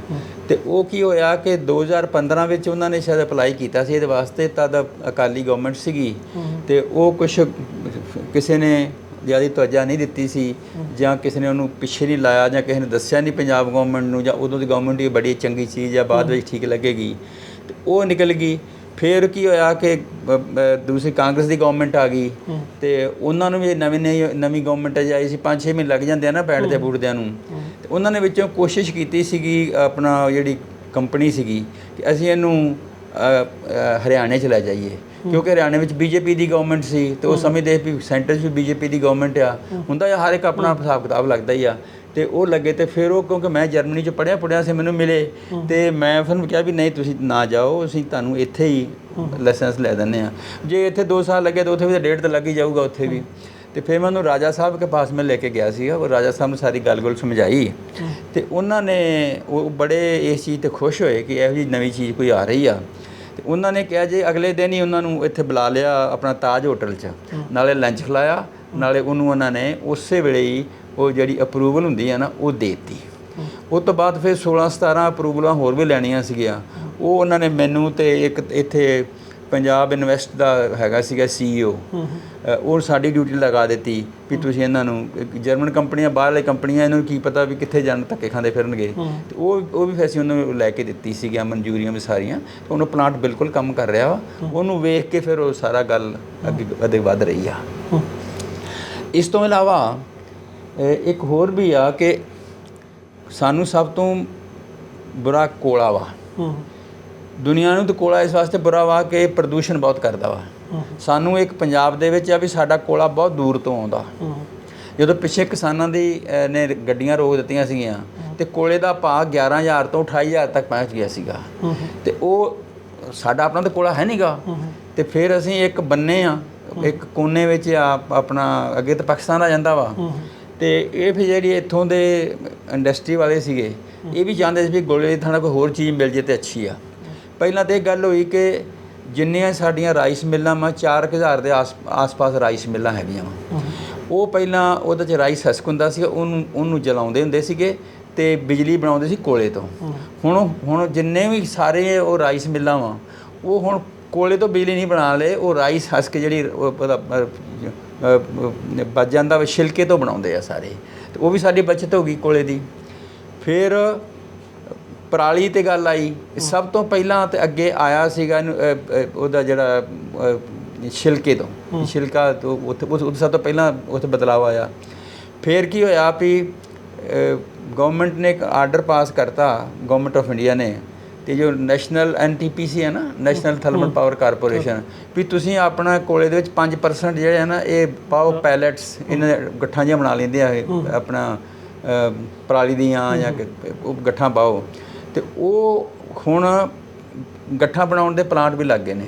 ਤੇ ਉਹ ਕੀ ਹੋਇਆ ਕਿ 2015 ਵਿੱਚ ਉਹਨਾਂ ਨੇ ਸ਼ਾਇਦ ਅਪਲਾਈ ਕੀਤਾ ਸੀ ਇਹਦੇ ਵਾਸਤੇ ਤਦ ਅਕਾਲੀ ਗਵਰਨਮੈਂਟ ਸੀਗੀ। ਤੇ ਉਹ ਕੁਝ ਕਿਸੇ ਨੇ ਜ਼ਿਆਦਾ ਤਵੱਜਾ ਨਹੀਂ ਦਿੱਤੀ ਸੀ ਜਾਂ ਕਿਸੇ ਨੇ ਉਹਨੂੰ ਪਿੱਛੇ ਨਹੀਂ ਲਾਇਆ ਜਾਂ ਕਿਸੇ ਨੇ ਦੱਸਿਆ ਨਹੀਂ ਪੰਜਾਬ ਗਵਰਨਮੈਂਟ ਨੂੰ ਜਾਂ ਉਦੋਂ ਦੀ ਗਵਰਨਮੈਂਟ ਇਹ ਬੜੀ ਚੰਗੀ ਚੀਜ਼ ਆ ਬਾਅਦ ਵਿੱਚ ਠੀਕ ਲੱਗੇਗੀ। ਤੇ ਉਹ ਨਿਕਲ ਗਈ। ਫਿਰ ਕੀ ਹੋਇਆ ਕਿ ਦੂਸਰੀ ਕਾਂਗਰਸ ਦੀ ਗਵਰਨਮੈਂਟ ਆ ਗਈ। ਤੇ ਉਹਨਾਂ ਨੂੰ ਵੀ ਨਵੀਂ ਨਵੀਂ ਗਵਰਨਮੈਂਟ ਆਈ ਸੀ 5-6 ਮਹੀਨੇ ਲੱਗ ਜਾਂਦੇ ਆ ਨਾ ਬੈਠਦੇ ਬੂੜਦਿਆਂ ਨੂੰ। ਤੇ ਉਹਨਾਂ ਨੇ ਵਿੱਚੋਂ ਕੋਸ਼ਿਸ਼ ਕੀਤੀ ਸੀਗੀ ਆਪਣਾ ਜਿਹੜੀ ਕੰਪਨੀ ਸੀਗੀ ਕਿ ਅਸੀਂ ਇਹਨੂੰ ਹਰਿਆਣੇ ਚ ਲੈ ਜਾਈਏ। ਕਿਉਂਕਿ ਹਰਿਆਣੇ ਵਿੱਚ ਬੀਜੇਪੀ ਦੀ ਗਵਰਨਮੈਂਟ ਸੀ ਤੇ ਉਹ ਸਮਝਦੇ ਵੀ ਸੈਂਟਰ 'ਚ ਵੀ ਬੀਜੇਪੀ ਦੀ ਗਵਰਨਮੈਂਟ ਆ। ਹੁੰਦਾ ਜਾਂ ਹਰ ਇੱਕ ਆਪਣਾ ਹਿਸਾਬ ਕਿਤਾਬ ਲੱਗਦਾ ਹੀ ਆ। ਤੇ ਉਹ ਲੱਗੇ ਤੇ ਫਿਰ ਉਹ ਕਿਉਂਕਿ ਮੈਂ ਜਰਮਨੀ 'ਚ ਪੜਿਆ ਪੜਿਆ ਸੀ ਮੈਨੂੰ ਮਿਲੇ। ਤੇ ਮੈਂ ਫਿਰ ਕਿਹਾ ਵੀ ਨਹੀਂ ਤੁਸੀਂ ਨਾ ਜਾਓ ਅਸੀਂ ਤੁਹਾਨੂੰ ਇੱਥੇ ਹੀ ਲਾਇਸੈਂਸ ਲੈ ਦਿੰਦੇ ਆ। ਜੇ ਇੱਥੇ 2 ਸਾਲ ਲੱਗੇ ਤਾਂ ਉੱਥੇ ਵੀ ਤਾਂ ਡੇਢ ਤਾਂ ਲੱਗ ਹੀ ਜਾਊਗਾ ਉੱਥੇ ਵੀ। ਤੇ ਫਿਰ ਮੈਂ ਉਹਨੂੰ ਰਾਜਾ ਸਾਹਿਬ ਕੇ ਪਾਸ ਮੈਂ ਲੈ ਕੇ ਗਿਆ ਸੀਗਾ ਉਹ ਰਾਜਾ ਸਾਹਿਬ ਨੂੰ ਸਾਰੀ ਗੱਲ-ਗੁਲ ਸਮਝਾਈ। ਤੇ ਉਹਨਾਂ ਨੇ ਉਹ ਬੜੇ ਇਸ ਚੀਜ਼ ਤੇ ਖੁਸ਼ ਹੋਏ ਕਿ ਇਹੋ ਜਿਹੀ ਨਵੀਂ ਚੀਜ਼ ਕੋਈ ਆ ਰਹੀ ਆ। ਤੇ ਉਹਨਾਂ ਨੇ ਕਿਹਾ ਜੇ ਅਗਲੇ ਦਿਨ ਹੀ ਉਹਨਾਂ ਨੂੰ ਇੱਥੇ ਬੁਲਾ ਲਿਆ ਆਪਣਾ ਤਾਜ ਹੋਟਲ 'ਚ, ਨਾਲੇ ਲੰਚ ਖਿਲਾਇਆ, ਨਾਲੇ ਉਹਨੂੰ ਉਹਨਾਂ ਨੇ ਉਸੇ ਵੇਲੇ ਹੀ ਉਹ ਜਿਹੜੀ ਅਪਰੂਵਲ ਹੁੰਦੀ ਆ ਨਾ, ਉਹ ਦੇਤੀ। ਉਸ ਤੋਂ ਬਾਅਦ ਫਿਰ 16 17 ਅਪਰੂਵਲਾਂ ਹੋਰ ਵੀ ਲੈਣੀਆਂ ਸੀਗੀਆਂ। ਉਹ ਉਹਨਾਂ ਨੇ ਮੈਨੂੰ ਤੇ ਇੱਕ ਇੱਥੇ ਪੰਜਾਬ ਇਨਵੈਸਟ ਦਾ ਹੈਗਾ ਸੀਗਾ ਸੀਈਓ ਉਹ ਸਾਡੀ ਡਿਊਟੀ ਲਗਾ ਦਿੱਤੀ ਵੀ ਤੁਸੀਂ ਇਹਨਾਂ ਨੂੰ ਜਰਮਨ ਕੰਪਨੀਆਂ ਬਾਹਰਲੇ ਕੰਪਨੀਆਂ ਇਹਨਾਂ ਨੂੰ ਕੀ ਪਤਾ ਵੀ ਕਿੱਥੇ ਜਾਣ ਧੱਕੇ ਖਾਂਦੇ ਫਿਰਨਗੇ। ਤੇ ਉਹ ਉਹ ਵੀ ਅਸੀਂ ਉਹਨਾਂ ਨੂੰ ਲੈ ਕੇ ਦਿੱਤੀ ਸੀਗੀਆਂ ਮਨਜ਼ੂਰੀਆਂ ਵੀ ਸਾਰੀਆਂ। ਤੇ ਉਹਨੂੰ ਪਲਾਂਟ ਬਿਲਕੁਲ ਕੰਮ ਕਰ ਰਿਹਾ ਵਾ। ਉਹਨੂੰ ਵੇਖ ਕੇ ਫਿਰ ਉਹ ਸਾਰਾ ਗੱਲ ਅੱਗੇ ਅੱਗੇ ਵੱਧ ਰਹੀ ਆ। ਇਸ ਤੋਂ ਇਲਾਵਾ ਇੱਕ ਹੋਰ ਵੀ ਆ ਕਿ ਸਾਨੂੰ ਸਭ ਤੋਂ ਬੁਰਾ ਕੋਲਾ ਵਾ। ਦੁਨੀਆ ਨੂੰ ਤਾਂ ਕੋਲਾ ਇਸ ਵਾਸਤੇ ਬੁਰਾ ਵਾ ਕਿ ਪ੍ਰਦੂਸ਼ਣ ਬਹੁਤ ਕਰਦਾ ਵਾ। ਸਾਨੂੰ ਇੱਕ ਪੰਜਾਬ ਦੇ ਵਿੱਚ ਆ ਵੀ ਸਾਡਾ ਕੋਲਾ ਬਹੁਤ ਦੂਰ ਤੋਂ ਆਉਂਦਾ। ਜਦੋਂ ਪਿੱਛੇ ਕਿਸਾਨਾਂ ਦੀ ਨੇ ਗੱਡੀਆਂ ਰੋਕ ਦਿੱਤੀਆਂ ਸੀਗੀਆਂ ਤੇ ਕੋਲੇ ਦਾ ਭਾਅ 11000 ਤੋਂ 28000 ਤੱਕ ਪਹੁੰਚ ਗਿਆ ਸੀਗਾ। ਤੇ ਉਹ ਸਾਡਾ ਆਪਣਾ ਤਾਂ ਕੋਲਾ ਹੈ ਨਹੀਂਗਾ ਤੇ ਫਿਰ ਅਸੀਂ ਇੱਕ ਬੰਨੇ ਆ ਇੱਕ ਕੋਨੇ ਵਿੱਚ ਆ ਆਪਣਾ ਅੱਗੇ ਤਾਂ ਪਾਕਿਸਤਾਨ ਆ ਜਾਂਦਾ ਵਾ। ਤੇ ਇਹ ਫਿਰ ਜਿਹੜੀ ਇੱਥੋਂ ਦੇ ਇੰਡਸਟਰੀ ਵਾਲੇ ਸੀਗੇ ਇਹ ਵੀ ਚਾਹੁੰਦੇ ਸੀ ਵੀ ਗੋਲੇ ਦੀ ਥਾਂ ਕੋਈ ਹੋਰ ਚੀਜ਼ ਮਿਲ ਜੇ ਤੇ ਅੱਛੀ ਆ। ਪਹਿਲਾਂ ਤਾਂ ਇਹ ਗੱਲ ਹੋਈ ਕਿ ਜਿੰਨੀਆਂ ਸਾਡੀਆਂ ਰਾਈਸ ਮਿੱਲਾਂ ਵਾ 4000 ਦੇ ਆਸ ਆਸ-ਪਾਸ ਰਾਈਸ ਮਿੱਲਾਂ ਹੈਗੀਆਂ ਵਾ। ਉਹ ਪਹਿਲਾਂ ਉਹਦੇ ਚ ਰਾਈਸ ਹਸਕ ਹੁੰਦਾ ਸੀ ਉਹਨੂੰ ਉਹਨੂੰ ਜਲਾਉਂਦੇ ਹੁੰਦੇ ਸੀਗੇ ਤੇ ਬਿਜਲੀ ਬਣਾਉਂਦੇ ਸੀ ਕੋਲੇ ਤੋਂ। ਹੁਣ ਹੁਣ ਜਿੰਨੇ ਵੀ ਸਾਰੇ ਉਹ ਰਾਈਸ ਮਿੱਲਾਂ ਵਾ ਉਹ ਹੁਣ ਕੋਲੇ ਤੋਂ ਬਿਜਲੀ ਨਹੀਂ ਬਣਾ ਲਏ ਉਹ ਰਾਈਸ ਹਸਕ ਜਿਹੜੀ ਬਚ ਜਾਂਦਾ ਵਾ ਛਿਲਕੇ ਤੋਂ ਬਣਾਉਂਦੇ ਆ ਸਾਰੇ। ਤੇ ਉਹ ਵੀ ਸਾਡੀ ਬਚਤ ਹੋ ਗਈ ਕੋਲੇ ਦੀ। ਫਿਰ ਪਰਾਲੀ ਤੇ ਗੱਲ ਆਈ ਸਭ ਤੋਂ ਪਹਿਲਾਂ ਤੇ ਅੱਗੇ ਆਇਆ ਸੀਗਾ ਉਹਦਾ ਜਿਹੜਾ ਛਿਲਕੇ ਤੋਂ ਛਿਲਕਾ ਤੋਂ ਉੱਥੇ ਉਸ ਸਭ ਤੋਂ ਪਹਿਲਾਂ ਉੱਥੇ ਬਦਲਾਅ ਆਇਆ। ਫਿਰ ਕੀ ਹੋਇਆ ਵੀ ਗਵਰਨਮੈਂਟ ਨੇ ਇੱਕ ਆਰਡਰ ਪਾਸ ਕਰਤਾ ਗਵਰਨਮੈਂਟ ਆਫ ਇੰਡੀਆ ਨੇ ਤੇ ਜੋ ਨੈਸ਼ਨਲ ਐਨਟੀਪੀਸੀ ਹੈ ਨਾ ਨੈਸ਼ਨਲ ਥਰਮਲ ਪਾਵਰ ਕਾਰਪੋਰੇਸ਼ਨ ਵੀ ਤੁਸੀਂ ਆਪਣਾ ਕੋਲੇ ਦੇ ਵਿੱਚ 5% ਜਿਹੜੇ ਹੈ ਨਾ ਇਹ ਪਾਓ ਪੈਲੇਟਸ ਇਹਨਾਂ ਗੱਠਾਂ ਜਿਹੀਆਂ ਬਣਾ ਲੈਂਦੇ ਆ ਆਪਣਾ ਪਰਾਲੀ ਦੀਆਂ ਜਾਂ ਗੱਠਾਂ ਪਾਓ। ਤੇ ਉਹ ਹੁਣ ਗੱਠਾਂ ਬਣਾਉਣ ਦੇ ਪਲਾਂਟ ਵੀ ਲੱਗ ਗਏ ਨੇ।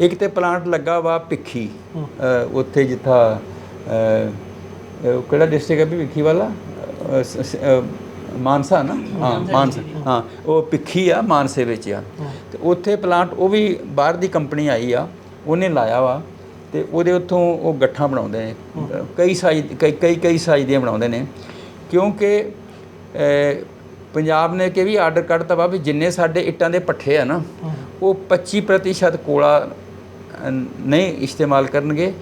ਇੱਕ ਤੇ ਪਲਾਂਟ ਲੱਗਾ ਵਾ ਭਿੱਖੀ। ਉੱਥੇ ਜਿੱਥਾ ਕਿਹੜਾ ਡਿਸਟ੍ਰਿਕਟ ਹੈ ਵੀ ਭਿੱਖੀ ਵਾਲਾ? ਮਾਨਸਾ ਨਾ? ਹਾਂ ਮਾਨਸਾ ਹਾਂ। ਉਹ ਭਿੱਖੀ ਆ ਮਾਨਸੇ ਵਿੱਚ ਆ। ਤੇ ਉੱਥੇ ਪਲਾਂਟ ਉਹ ਵੀ ਬਾਹਰ ਦੀ ਕੰਪਨੀ ਆਈ ਆ ਉਹਨੇ ਲਾਇਆ ਵਾ ਤੇ ਉਹਦੇ ਉੱਥੋਂ ਉਹ ਗੱਠਾਂ ਬਣਾਉਂਦੇ ਨੇ। ਕਈ ਸਾਈਜ਼ ਕਈ ਕਈ ਕਈ ਸਾਈਜ਼ ਦੀਆਂ ਬਣਾਉਂਦੇ ਨੇ। ਕਿਉਂਕਿ ਪੰਜਾਬ ਨੇ ਕਿ ਵੀ ਆਰਡਰ ਕੱਢਤਾ ਵਾ ਵੀ ਜਿੰਨੇ ਸਾਡੇ ਇੱਟਾਂ ਦੇ ਪੱਠੇ ਆ ਨਾ ਉਹ 25% ਕੋਲਾ ਨਹੀਂ ਇਸਤੇਮਾਲ ਕਰਨਗੇ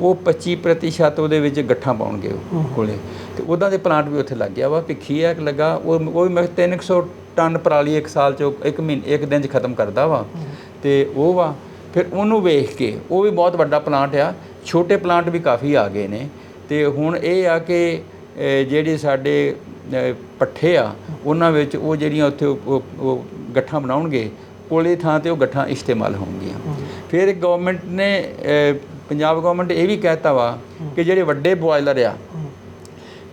ਉਹ 25% ਉਹਦੇ ਵਿੱਚ ਗੱਠਾਂ ਪਾਉਣਗੇ ਉਹ ਕੋਲੇ। ਤੇ ਉਹਦਾ ਦੇ ਪਲਾਂਟ ਵੀ ਉੱਥੇ ਲੱਗ ਗਿਆ ਵਾ ਭਿੱਖੀ ਹੈ ਲੱਗਾ ਉਹ ਉਹ ਵੀ ਮੈਂ 300 ਟਨ ਪਰਾਲੀ ਇੱਕ ਸਾਲ ਚ ਇੱਕ ਮਹੀਨੇ ਇੱਕ ਦਿਨ ਚ ਖਤਮ ਕਰਦਾ ਵਾ। ਤੇ ਉਹ ਵਾ ਫਿਰ ਉਹਨੂੰ ਵੇਖ ਕੇ ਉਹ ਵੀ ਬਹੁਤ ਵੱਡਾ ਪਲਾਂਟ ਆ ਛੋਟੇ ਪਲਾਂਟ ਵੀ ਕਾਫੀ ਆ ਗਏ ਨੇ। ਤੇ ਹੁਣ ਇਹ ਆ ਕਿ ਜਿਹੜੇ ਸਾਡੇ ਪੱਠੇ ਆ ਉਹਨਾਂ ਵਿੱਚ ਉਹ ਜਿਹੜੀਆਂ ਉੱਥੇ ਉਹ- ਗੱਠਾਂ ਬਣਾਉਣਗੇ ਕੋਲੇ ਥਾਂ ਤੇ ਉਹ ਗੱਠਾਂ ਇਸਤੇਮਾਲ ਹੋਣਗੀਆਂ। ਫਿਰ ਗਵਰਨਮੈਂਟ ਨੇ ਪੰਜਾਬ ਗਵਰਨਮੈਂਟ ਇਹ ਵੀ ਕਹਿਤਾ ਵਾ ਕਿ ਜਿਹੜੇ ਵੱਡੇ ਬੋਇਲਰ ਆ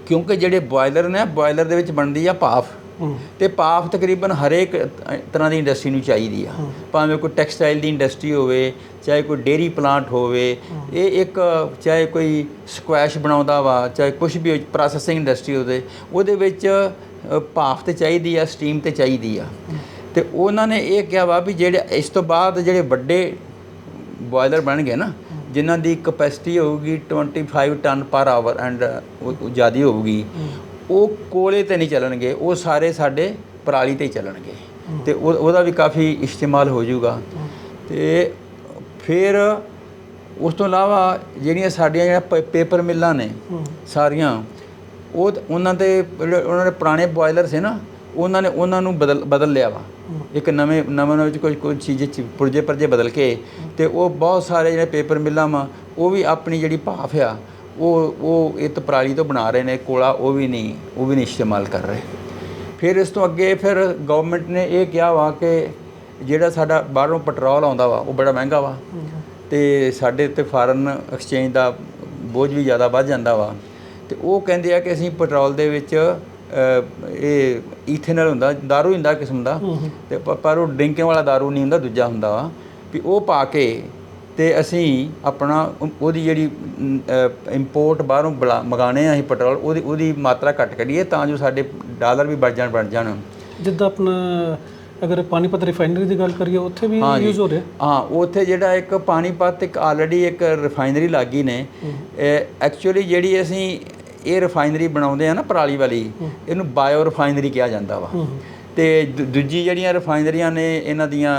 ਕਿਉਂਕਿ ਜਿਹੜੇ ਬੋਇਲਰ ਨੇ ਬੋਇਲਰ ਦੇ ਵਿੱਚ ਬਣਦੀ ਆ ਭਾਫ। ਤੇ ਭਾਫ ਤਕਰੀਬਨ ਹਰੇਕ ਤਰ੍ਹਾਂ ਦੀ ਇੰਡਸਟਰੀ ਨੂੰ ਚਾਹੀਦੀ ਆ। ਭਾਵੇਂ ਕੋਈ ਟੈਕਸਟਾਈਲ ਦੀ ਇੰਡਸਟਰੀ ਹੋਵੇ ਚਾਹੇ ਕੋਈ ਡੇਰੀ ਪਲਾਂਟ ਹੋਵੇ ਇਹ ਇੱਕ ਚਾਹੇ ਕੋਈ ਸਕੁਐਸ਼ ਬਣਾਉਂਦਾ ਵਾ ਚਾਹੇ ਕੁਝ ਵੀ ਪ੍ਰੋਸੈਸਿੰਗ ਇੰਡਸਟਰੀ ਹੋਵੇ ਉਹਦੇ ਵਿੱਚ ਭਾਫ ਤੇ ਚਾਹੀਦੀ ਆ ਸਟੀਮ ਤੇ ਚਾਹੀਦੀ ਆ। ਤੇ ਉਹਨਾਂ ਨੇ ਇਹ ਕਿਹਾ ਵਾ ਵੀ ਜਿਹੜੇ ਇਸ ਤੋਂ ਬਾਅਦ ਜਿਹੜੇ ਵੱਡੇ ਬੋਇਲਰ ਬਣਨਗੇ ਨਾ ਜਿਨ੍ਹਾਂ ਦੀ ਕਪੈਸਿਟੀ ਹੋਊਗੀ 25 ਟਨ ਪਰ ਆਵਰ ਐਂਡ ਜ਼ਿਆਦਾ ਹੋਊਗੀ ਉਹ ਕੋਲੇ ਤੇ ਨਹੀਂ ਚੱਲਣਗੇ, ਉਹ ਸਾਰੇ ਸਾਡੇ ਪਰਾਲੀ ਤੇ ਹੀ ਚੱਲਣਗੇ। ਤੇ ਉਹ- ਉਹਦਾ ਵੀ ਕਾਫੀ ਇਸਤੇਮਾਲ ਹੋ ਜਾਊਗਾ। ਤੇ ਫਿਰ ਉਸ ਤੋਂ ਇਲਾਵਾ ਜਿਹੜੀਆਂ ਸਾਡੀਆਂ ਜਿਹੜਾ ਪ- ਪੇਪਰ ਮਿੱਲਾਂ ਨੇ ਸਾਰੀਆਂ, ਉਹ ਤ- ਉਹਨਾਂ ਦੇ ਜਿਹੜੇ ਉਹਨਾਂ ਦੇ ਪੁਰਾਣੇ ਬੋਇਲਰ ਸੀ ਨਾ, ਉਹਨਾਂ ਨੇ ਉਹਨਾਂ ਨੂੰ ਬਦਲ ਬਦਲ ਲਿਆ ਵਾ। ਇੱਕ ਨਵੇਂ ਨਵੇਂ ਵਿੱਚ ਕੋਈ ਕੁਝ ਚੀਜ਼ ਚ ਪੁਰਜੇ ਪਰਜੇ ਬਦਲ ਕੇ ਤੇ ਉਹ ਬਹੁਤ ਸਾਰੇ ਜਿਹੜੇ ਪੇਪਰ ਮਿੱਲਾਂ ਵਾ, ਉਹ ਵੀ ਆਪਣੀ ਜਿਹੜੀ ਭਾਫ ਆ ਉਹ ਉਹ ਇਹ ਤੋਂ ਪਰਾਲੀ ਤੋਂ ਬਣਾ ਰਹੇ ਨੇ ਕੋਲਾ ਉਹ ਵੀ ਨਹੀਂ ਉਹ ਵੀ ਨਹੀਂ ਇਸਤੇਮਾਲ ਕਰ ਰਹੇ ਫਿਰ ਇਸ ਤੋਂ ਅੱਗੇ ਫਿਰ ਗਵਰਨਮੈਂਟ ਨੇ ਇਹ ਕਿਹਾ ਵਾ ਕਿ ਜਿਹੜਾ ਸਾਡਾ ਬਾਹਰੋਂ ਪੈਟਰੋਲ ਆਉਂਦਾ ਵਾ ਉਹ ਬੜਾ ਮਹਿੰਗਾ ਵਾ ਤੇ ਸਾਡੇ ਤੇ ਫਾਰਨ ਐਕਸਚੇਂਜ ਦਾ ਬੋਝ ਵੀ ਜ਼ਿਆਦਾ ਵੱਧ ਜਾਂਦਾ ਵਾ ਤੇ ਉਹ ਕਹਿੰਦੇ ਆ ਕਿ ਅਸੀਂ ਪੈਟਰੋਲ ਦੇ ਵਿੱਚ ਅ, ਇਹ ਈਥੇਨਲ ਹੁੰਦਾ दारू ਹੁੰਦਾ ਕਿਸਮ ਦਾ ਤੇ ਪ- ਪਰ ਉਹ ਡਰਿੰਕਿੰਗ ਵਾਲਾ दारू ਨਹੀਂ ਹੁੰਦਾ ਦੂਜਾ ਹੁੰਦਾ ਵਾ ਵੀ ਉਹ ਪਾ ਕੇ ਤੇ ਅਸੀਂ ਆਪਣਾ ਉਹ- ਉਹਦੀ ਜਿਹੜੀ ਇੰਪੋਰਟ ਬਾਹਰੋਂ ਬੁਲਾ- ਮੰਗਾਉਣੇ ਆ ਅਸੀਂ ਪੈਟਰੋਲ ਉਹਦੀ ਉਹਦੀ ਮਾਤਰਾ ਘੱਟ ਕਰੀਏ ਤਾਂ ਜੋ ਸਾਡੇ ਡਾਲਰ ਵੀ ਵੱਧ ਜਾਣ ਬਣ ਜਾਣ। ਜਿੱਦਾਂ ਆਪਣਾ ਅਗਰ ਪਾਣੀਪਤ ਰਿਫਾਈਨਰੀ ਦੀ ਗੱਲ ਕਰੀਏ ਉੱਥੇ ਵੀ ਹਾਂ। ਯੂਜ਼ ਹੋ ਰਿਹਾ? ਹਾਂ ਉੱਥੇ ਜਿਹੜਾ ਇੱਕ ਪਾਣੀਪਤ ਇੱਕ ਆਲਰੇਡੀ ਇੱਕ ਰਿਫਾਈਨਰੀ ਲੱਗੀ ਨੇ। ਐਕਚੁਅਲੀ ਜਿਹੜੀ ਅਸੀਂ ਇਹ ਰਿਫਾਈਨਰੀ ਬਣਾਉਂਦੇ ਆ ਨਾ ਪਰਾਲੀ ਵਾਲੀ ਇਹਨੂੰ ਬਾਇਓ ਰਿਫਾਈਨਰੀ ਕਿਹਾ ਜਾਂਦਾ ਵਾ। ਤੇ ਦੂਜੀ ਜਿਹੜੀਆਂ ਰਿਫਾਈਨਰੀਆਂ ਨੇ ਇਹਨਾਂ ਦੀਆਂ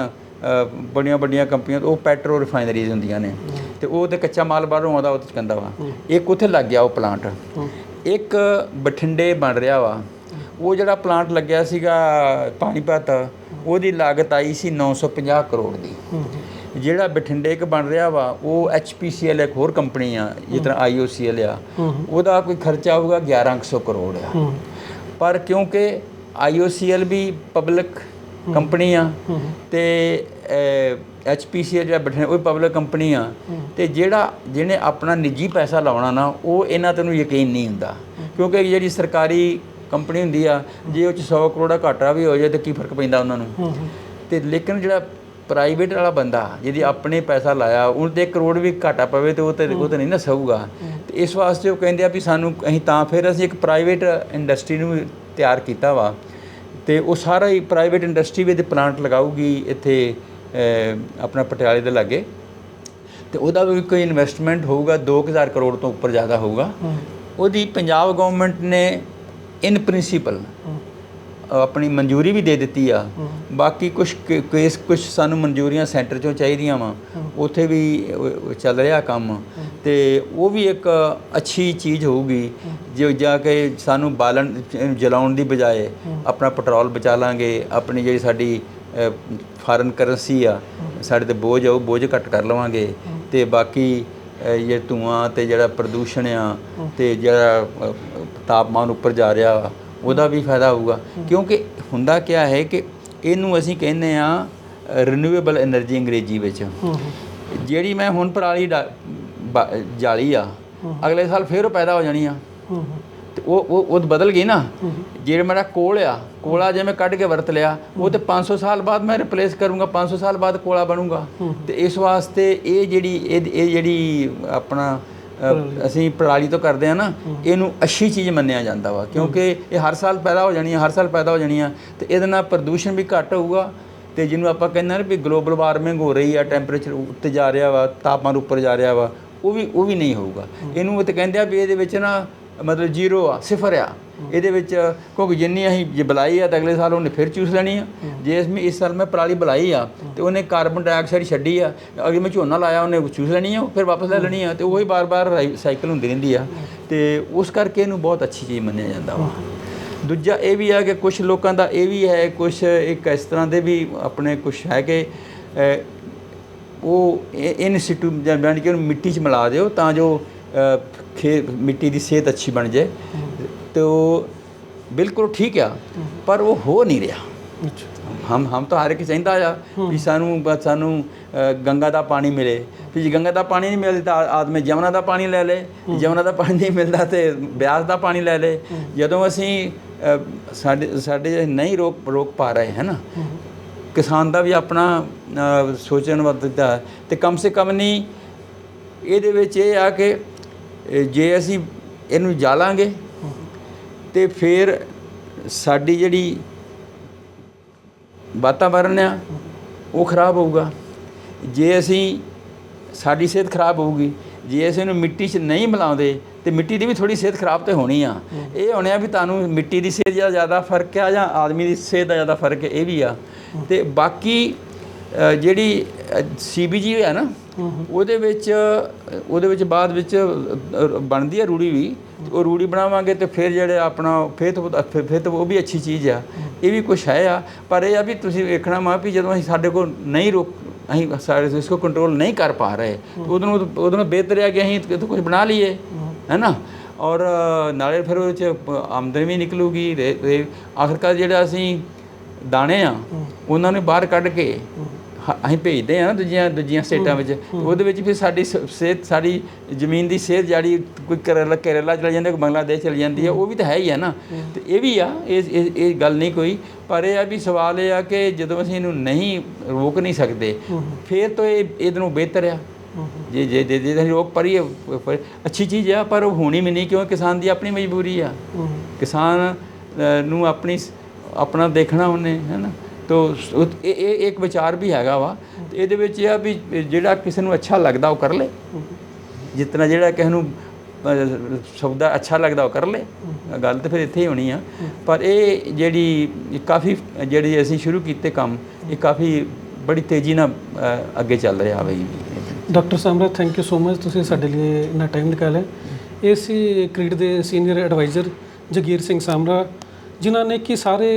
ਬੜੀਆਂ ਵੱਡੀਆਂ ਕੰਪਨੀਆਂ, ਉਹ ਪੈਟਰੋ ਰਿਫਾਈਨਰੀਜ਼ ਹੁੰਦੀਆਂ ਨੇ। ਤੇ ਉਹ ਤੇ ਕੱਚਾ ਮਾਲ ਬਾਹਰੋਂ ਆਉਂਦਾ, ਉਹ ਤੇ ਚਕੰਦਾ ਵਾ। ਇੱਕ ਉੱਥੇ ਲੱਗ ਗਿਆ ਉਹ ਪਲਾਂਟ ਇੱਕ ਬਠਿੰਡੇ ਬਣ ਰਿਹਾ ਵਾ। ਉਹ ਜਿਹੜਾ ਪਲਾਂਟ ਲੱਗਿਆ ਸੀਗਾ ਪਾਣੀਪਤ, ਉਹਦੀ ਲਾਗਤ ਆਈ ਸੀ 950 ਕਰੋੜ ਦੀ। ਜਿਹੜਾ ਬਠਿੰਡੇ ਇੱਕ ਬਣ ਰਿਹਾ ਵਾ, ਉਹ HPCL ਇੱਕ ਹੋਰ ਕੰਪਨੀ ਆ, ਜਿਸ ਤਰ੍ਹਾਂ IOCL ਆ। ਉਹਦਾ ਕੋਈ ਖਰਚਾ ਆਊਗਾ 1100 ਕਰੋੜ ਆ। ਪਰ ਕਿਉਂਕਿ IOCL ਵੀ ਪਬਲਿਕ ਕੰਪਨੀ ਆ। ਤੇ HPCL ਜਿਹੜਾ ਬਠਿੰਡੇ ਉਹ ਪਬਲਿਕ ਕੰਪਨੀ ਆ। ਤੇ ਜਿਹੜਾ ਜਿਹਨੇ ਆਪਣਾ ਨਿੱਜੀ ਪੈਸਾ ਲਾਉਣਾ ਨਾ ਉਹ ਇਹਨਾਂ ਤੇ ਨੂੰ ਯਕੀਨ ਨਹੀਂ ਹੁੰਦਾ। ਕਿਉਂਕਿ ਜਿਹੜੀ ਸਰਕਾਰੀ ਕੰਪਨੀ ਹੁੰਦੀ ਆ ਜੇ ਉਹ ਚ 100 ਕਰੋੜ ਦਾ ਘਾਟਾ ਵੀ ਹੋ ਜਾਏ ਤੇ ਕੀ ਫ਼ਰਕ ਪੈਂਦਾ ਉਹਨਾਂ ਨੂੰ? ਤੇ ਲੇਕਿਨ ਜਿਹੜਾ ਪ੍ਰਾਈਵੇਟ ਵਾਲਾ ਬੰਦਾ ਜਿਹਦੀ ਆਪਣੇ ਪੈਸਾ ਲਾਇਆ ਉਹਨੂੰ ਤੇ 1 ਕਰੋੜ ਵੀ ਘਾਟਾ ਪਵੇ ਤੇ ਉਹ ਤੇ ਉਹ ਤੇ ਨਹੀਂ ਨਾ ਸਹੂਗਾ। ਤੇ ਇਸ ਵਾਸਤੇ ਉਹ ਕਹਿੰਦੇ ਆ ਵੀ ਸਾਨੂੰ ਅਸੀਂ ਤਾਂ ਫਿਰ ਅਸੀਂ ਇੱਕ ਪ੍ਰਾਈਵੇਟ ਇੰਡਸਟਰੀ ਨੂੰ ਤਿਆਰ ਕੀਤਾ ਵਾ। ਤੇ ਉਹ ਸਾਰਾ ਹੀ ਪ੍ਰਾਈਵੇਟ ਇੰਡਸਟਰੀ ਵਿੱਚ ਪਲਾਂਟ ਲਗਾਊਗੀ ਇੱਥੇ ਆਪਣਾ ਪਟਿਆਲੇ ਦੇ ਲਾਗੇ। ਤੇ ਉਹਦਾ ਵੀ ਕੋਈ ਇਨਵੈਸਟਮੈਂਟ ਹੋਊਗਾ 2000 ਕਰੋੜ ਤੋਂ ਉੱਪਰ ਜ਼ਿਆਦਾ ਹੋਊਗਾ। ਉਹਦੀ ਪੰਜਾਬ ਗਵਰਨਮੈਂਟ ਨੇ ਇਨ ਪ੍ਰਿੰਸੀਪਲ ਆਪਣੀ ਮਨਜ਼ੂਰੀ ਵੀ ਦੇ ਦਿੱਤੀ ਆ। ਬਾਕੀ ਕੁਝ ਕੇਸ ਕੁਝ ਸਾਨੂੰ ਮਨਜ਼ੂਰੀਆਂ ਸੈਂਟਰ ਚੋਂ ਚਾਹੀਦੀਆਂ ਵਾ। ਉੱਥੇ ਵੀ ਚੱਲ ਰਿਹਾ ਕੰਮ। ਤੇ ਉਹ ਵੀ ਇੱਕ ਅੱਛੀ ਚੀਜ਼ ਹੋਊਗੀ। ਜੇ ਜਾ ਕੇ ਸਾਨੂੰ ਬਾਲਣ ਜਲਾਉਣ ਦੀ ਬਜਾਏ ਆਪਣਾ ਪੈਟਰੋਲ ਬਚਾ ਲਾਂਗੇ ਆਪਣੀ ਜਿਹੜੀ ਸਾਡੀ ਫਾਰਨ ਕਰੰਸੀ ਆ ਸਾਡੇ ਤੇ ਬੋਝ ਆ ਉਹ ਬੋਝ ਘੱਟ ਕਰ ਲਵਾਂਗੇ। ਤੇ ਬਾਕੀ ਇਹ ਧੂਆਂ ਤੇ ਜਿਹੜਾ ਪ੍ਰਦੂਸ਼ਣ ਆ ਤੇ ਜਿਹੜਾ ਤਾਪਮਾਨ ਉੱਪਰ ਜਾ ਰਿਹਾ ਉਹਦਾ ਵੀ ਫਾਇਦਾ ਹੋਊਗਾ। ਕਿਉਂਕਿ ਹੁੰਦਾ ਕਿਆ ਹੈ ਕਿ ਇਹਨੂੰ ਅਸੀਂ ਕਹਿੰਦੇ ਆ ਰੀਨਿਊਏਬਲ એનર્ਜੀ ਅੰਗਰੇਜ਼ੀ ਵਿੱਚ। ਜਿਹੜੀ ਮੈਂ ਹੁਣ ਪਰਾਲੀ ਜਾਲੀ ਆ। ਅਗਲੇ ਸਾਲ ਫੇਰ ਪੈਦਾ ਹੋ ਜਾਣੀ ਆ। ਤੇ ਉਹ ਉਹ ਉਹ ਬਦਲ ਗਈ ਨਾ। ਜਿਹੜਾ ਮੇਰਾ ਕੋਲ ਆ ਕੋਲਾ ਜੇ ਮੈਂ ਕੱਢ ਕੇ ਵਰਤ ਲਿਆ ਉਹ ਤੇ 500 ਸਾਲ ਬਾਅਦ ਮੈਂ ਰਿਪਲੇਸ ਕਰੂੰਗਾ 500 ਸਾਲ ਬਾਅਦ ਕੋਲਾ ਬਣੂਗਾ। ਤੇ ਇਸ ਵਾਸਤੇ ਇਹ ਜਿਹੜੀ ਇਹ ਇਹ ਜਿਹੜੀ ਆਪਣਾ ਅਸੀਂ ਪਰਾਲੀ ਤੋਂ ਕਰਦੇ ਆ ਨਾ ਇਹਨੂੰ ਅੱਛੀ ਚੀਜ਼ ਮੰਨਿਆ ਜਾਂਦਾ ਵਾ। ਕਿਉਂਕਿ ਇਹ ਹਰ ਸਾਲ ਪੈਦਾ ਹੋ ਜਾਣੀ ਆ ਹਰ ਸਾਲ ਪੈਦਾ ਹੋ ਜਾਣੀ ਆ। ਤੇ ਇਹਦੇ ਨਾਲ ਪ੍ਰਦੂਸ਼ਣ ਵੀ ਘੱਟ ਹੋਊਗਾ। ਤੇ ਜਿਹਨੂੰ ਆਪਾਂ ਕਹਿੰਦੇ ਆ ਨਾ ਵੀ ਗਲੋਬਲ ਵਾਰਮਿੰਗ ਹੋ ਰਹੀ ਆ ਟੈਂਪਰੇਚਰ ਉੱਤੇ ਜਾ ਰਿਹਾ ਵਾ ਤਾਪਮਾਨ ਉੱਪਰ ਜਾ ਰਿਹਾ ਵਾ ਉਹ ਵੀ ਉਹ ਵੀ ਨਹੀਂ ਹੋਊਗਾ। ਇਹਨੂੰ ਉਹ ਤੇ ਕਹਿੰਦੇ ਆ ਵੀ ਇਹਦੇ ਵਿੱਚ ਨਾ ਮਤਲਬ ਜ਼ੀਰੋ ਆ, ਸਿਫਰ ਆ। ਇਹਦੇ ਵਿੱਚ ਕਿਉਂਕਿ ਜਿੰਨੀ ਅਸੀਂ ਜੇ ਬੁਲਾਈ ਆ ਤਾਂ ਅਗਲੇ ਸਾਲ ਉਹਨੇ ਫਿਰ ਚੂਸ ਲੈਣੀ ਆ। ਜੇ ਇਸ ਇਸ ਸਾਲ ਮੈਂ ਪਰਾਲੀ ਬੁਲਾਈ ਆ ਤੇ ਉਹਨੇ ਕਾਰਬਨ ਡਾਈਆਕਸਾਈਡ ਛੱਡੀ ਆ, ਅਗੇ ਮੈਂ ਝੋਨਾ ਲਾਇਆ, ਉਹਨੇ ਚੂਸ ਲੈਣੀ ਆ, ਉਹ ਫਿਰ ਵਾਪਸ ਲੈ ਲੈਣੀ ਆ ਤੇ ਉਹੀ ਬਾਰ-ਬਾਰ ਸਾਈਕਲ ਹੁੰਦੀ ਰਹਿੰਦੀ ਆ। ਤੇ ਉਸ ਕਰਕੇ ਇਹਨੂੰ ਬਹੁਤ ਅੱਛੀ ਚੀਜ਼ ਮੰਨਿਆ ਜਾਂਦਾ ਵਾ। ਦੂਜਾ ਇਹ ਵੀ ਆ ਕਿ ਕੁਝ ਲੋਕਾਂ ਦਾ ਇਹ ਵੀ ਹੈ ਕੁਝ ਇੱਕ ਇਸ ਤਰ੍ਹਾਂ ਦੇ ਵੀ ਆਪਣੇ ਕੁਝ ਹੈ ਕਿ ਉਹ ਇਨ ਸਿਟੂ ਜਾਨ ਕਿ ਉਹਨੂੰ ਮਿੱਟੀ 'ਚ ਮਿਲਾ ਦਿਓ ਤਾਂ ਜੋ ਖੇ ਮਿੱਟੀ ਦੀ ਸਿਹਤ ਅੱਛੀ ਬਣ ਜਾਏ। ਤੇ ਉਹ ਬਿਲਕੁਲ ਠੀਕ ਆ ਪਰ ਉਹ ਹੋ ਨਹੀਂ ਰਿਹਾ। ਅੱਛਾ। ਹਮ ਹਮ ਤਾਂ ਹਰ ਇੱਕ ਚਾਹੁੰਦਾ ਆ ਵੀ ਸਾਨੂੰ ਸਾਨੂੰ ਗੰਗਾ ਦਾ ਪਾਣੀ ਮਿਲੇ। ਵੀ ਜੇ ਗੰਗਾ ਦਾ ਪਾਣੀ ਨਹੀਂ ਮਿਲਦਾ ਤਾਂ ਆਦਮੀ ਜਮਨਾ ਦਾ ਪਾਣੀ ਲੈ ਲੇ। ਜਮਨਾ ਦਾ ਪਾਣੀ ਨਹੀਂ ਮਿਲਦਾ ਤੇ ਬਿਆਸ ਦਾ ਪਾਣੀ ਲੈ ਲੇ। ਜਦੋਂ ਅਸੀਂ ਸਾਡੇ ਸਾਡੇ ਨਹੀਂ ਰੋਕ ਰੋਕ ਪਾ ਰਹੇ ਹੈ ਨਾ? ਕਿਸਾਨ ਦਾ ਵੀ ਆਪਣਾ ਸੋਚਣ ਵੱਧਦਾ ਤੇ ਕਮ ਸੇ ਕਮ ਨਹੀਂ ਇਹਦੇ ਵਿੱਚ ਇਹ ਆ ਕਿ ਜੇ ਅਸੀਂ ਇਹਨੂੰ ਜਾਲਾਂਗੇ ਤੇ ਫਿਰ ਸਾਡੀ ਜਿਹੜੀ ਵਾਤਾਵਰਣ ਆ ਉਹ ਖਰਾਬ ਹੋਊਗਾ। ਜੇ ਅਸੀਂ ਸਾਡੀ ਸਿਹਤ ਖਰਾਬ ਹੋਊਗੀ ਜੇ ਅਸੀਂ ਇਹਨੂੰ ਮਿੱਟੀ 'ਚ ਨਹੀਂ ਮਿਲਾਉਂਦੇ ਤੇ ਮਿੱਟੀ ਦੀ ਵੀ ਥੋੜੀ ਸਿਹਤ ਖਰਾਬ ਤੇ ਹੋਣੀ ਆ। ਇਹ ਹੋਣਿਆ ਵੀ ਤੁਹਾਨੂੰ ਮਿੱਟੀ ਦੀ ਸਿਹਤ ਦਾ ਜ਼ਿਆਦਾ ਫ਼ਰਕ ਆ ਜਾਂ ਆਦਮੀ ਦੀ ਸਿਹਤ ਦਾ ਜ਼ਿਆਦਾ ਫ਼ਰਕ ਇਹ ਵੀ ਆ। ਤੇ ਬਾਕੀ ਜਿਹੜੀ ਸੀਬੀਜੀ ਹੈ ਨਾ ਉਹਦੇ ਵਿੱਚ ਉਹਦੇ ਵਿੱਚ ਬਾਅਦ ਵਿੱਚ ਬਣਦੀ ਹੈ ਰੂੜੀ ਵੀ। ਉਹ ਰੂੜੀ ਬਣਾਵਾਂਗੇ ਤੇ ਫਿਰ ਜਿਹੜੇ ਆਪਣਾ ਫਿਰ ਤੋਂ ਫਿਰ ਫਿਰ ਤਾਂ ਉਹ ਵੀ ਅੱਛੀ ਚੀਜ਼ ਆ। ਇਹ ਵੀ ਕੁਝ ਹੈ ਆ। ਪਰ ਇਹ ਆ ਵੀ ਤੁਸੀਂ ਵੇਖਣਾ ਮਾ ਵੀ ਜਦੋਂ ਅਸੀਂ ਸਾਡੇ ਕੋਲ ਨਹੀਂ ਰੋਕ ਅਸੀਂ ਸਾਡੇ ਇਸ ਕੋ ਕੰਟਰੋਲ ਨਹੀਂ ਕਰ ਪਾ ਰਹੇ ਨੂੰ ਉਦੋਂ ਨੂੰ ਬਿਹਤਰ ਹੈ ਕਿ ਅਸੀਂ ਕੁਝ ਬਣਾ ਲਈਏ ਹੈ। ਨਾ? ਔਰ ਨਾਲੇ ਫਿਰ ਉਹਦੇ ਚ ਆਮਦਨ ਵੀ ਨਿਕਲੂਗੀ ਆਖਰਕਾਰ ਜਿਹੜਾ ਅਸੀਂ ਦਾਣੇ ਆ ਉਹਨਾਂ ਨੂੰ ਬਾਹਰ ਕੱਢ ਕੇ ਹ- ਅਸੀਂ ਭੇਜਦੇ ਆ ਨਾ ਦੂਜੀਆਂ ਦੂਜੀਆਂ ਸਟੇਟਾਂ ਵਿੱਚ। ਉਹਦੇ ਵਿੱਚ ਫਿਰ ਸਾਡੀ ਸ- ਸਿਹਤ ਸਾਡੀ ਜ਼ਮੀਨ ਦੀ ਸਿਹਤ ਜਿਹੜੀ ਕੋਈ ਕਰੇਲਾ ਕੇਰਲਾ ਚਲ ਜਾਂਦਾ ਕੋਈ ਬੰਗਲਾਦੇਸ਼ ਚਲ ਜਾਂਦੀ ਹੈ ਉਹ ਵੀ ਤਾਂ ਹੈ ਹੀ ਆ ਨਾ। ਤੇ ਇਹ ਵੀ ਆ ਇਹ ਇਹ ਇਹ ਗੱਲ ਨਹੀਂ ਕੋਈ। ਪਰ ਇਹ ਆ ਵੀ ਸਵਾਲ ਇਹ ਆ ਕਿ ਜਦੋਂ ਅਸੀਂ ਇਹਨੂੰ ਨਹੀਂ ਰੋਕ ਨਹੀਂ ਸਕਦੇ ਫਿਰ ਤਾਂ ਇਹ ਇਹਦੇ ਨੂੰ ਬਿਹਤਰ ਆ। ਜੇ ਜੇ ਜੇ ਜੇ ਪਰੀਏ ਪਰ ਅੱਛੀ ਚੀਜ਼ ਆ ਪਰ ਉਹ ਹੋਣੀ ਵੀ ਨਹੀਂ ਕਿਉਂ ਕਿਸਾਨ ਦੀ ਆਪਣੀ ਮਜਬੂਰੀ ਆ। ਕਿਸਾਨ ਅ, ਨੂੰ ਆਪਣੀ ਸ- ਆਪਣਾ ਦੇਖਣਾ ਉਹਨੇ ਹੈ ਨਾ। ਤੋ ਇਹ ਇਹ ਇੱਕ ਵਿਚਾਰ ਵੀ ਹੈਗਾ ਵਾ। ਤੇ ਇਹਦੇ ਵਿੱਚ ਇਹ ਆ ਵੀ ਜਿਹੜਾ ਕਿਸੇ ਨੂੰ ਅੱਛਾ ਲੱਗਦਾ ਉਹ ਕਰ ਲੇ। ਜਿਤਨਾ ਜਿਹੜਾ ਕਿਸੇ ਨੂੰ ਅ, ਅੱਛਾ ਲੱਗਦਾ ਉਹ ਕਰ ਲੇ। ਗੱਲ ਤਾਂ ਫਿਰ ਇੱਥੇ ਹੀ ਹੋਣੀ ਆ। ਪਰ ਇਹ ਜਿਹੜੀ ਕਾਫੀ ਜਿਹੜੀ ਅਸੀਂ ਸ਼ੁਰੂ ਕੀਤੇ ਕੰਮ ਇਹ ਕਾਫੀ ਬੜੀ ਤੇਜ਼ੀ ਨਾਲ ਅੱਗੇ ਚੱਲ ਰਿਹਾ ਬਈ doctor Samra thank you so much ਤੁਸੀਂ ਸਾਡੇ ਲਈ ਇਨਾ ਟਾਈਮ ਨਿਕਾਲਿਆ ਇਹ ਸੀ ਕ੍ਰੀਡ ਦੇ ਸੀਨੀਅਰ ਐਡਵਾਈਜ਼ਰ ਜਗੀਰ ਸਿੰਘ ਸਾਮਰਾ ਜਿਨ੍ਹਾਂ ਨੇ ਕਿ ਸਾਰੇ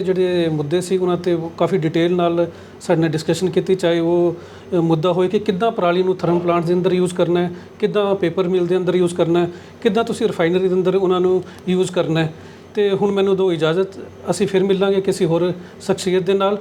ਜਿਹੜੇ ਮੁੱਦੇ ਸੀ, ਉਹਨਾਂ ਤੇ ਕਾਫੀ ਡਿਟੇਲ ਨਾਲ ਸਾਡੇ ਨਾਲ ਡਿਸਕਸ਼ਨ ਕੀਤੀ, ਚਾਹੇ ਉਹ ਮੁੱਦਾ ਹੋਏ ਕਿ ਕਿੱਦਾਂ ਪਰਾਲੀ ਨੂੰ ਥਰਮਲ ਪਲਾਂਟ ਦੇ ਅੰਦਰ ਯੂਜ਼ ਕਰਨਾ ਹੈ, ਕਿੱਦਾਂ ਪੇਪਰ ਮਿਲ ਦੇ ਅੰਦਰ ਯੂਜ਼ ਕਰਨਾ ਹੈ, ਕਿੱਦਾਂ ਤੁਸੀਂ ਰਿਫਾਈਨਰੀ ਦੇ ਅੰਦਰ ਉਹਨਾਂ ਨੂੰ ਯੂਜ਼ ਕਰਨਾ ਹੈ। ਤੇ ਹੁਣ ਮੈਨੂੰ ਦਿਓ ਇਜਾਜ਼ਤ, ਅਸੀਂ ਫਿਰ ਮਿਲਾਂਗੇ ਕਿਸੇ ਹੋਰ ਸ਼ਖਸੀਅਤ ਦੇ ਨਾਲ।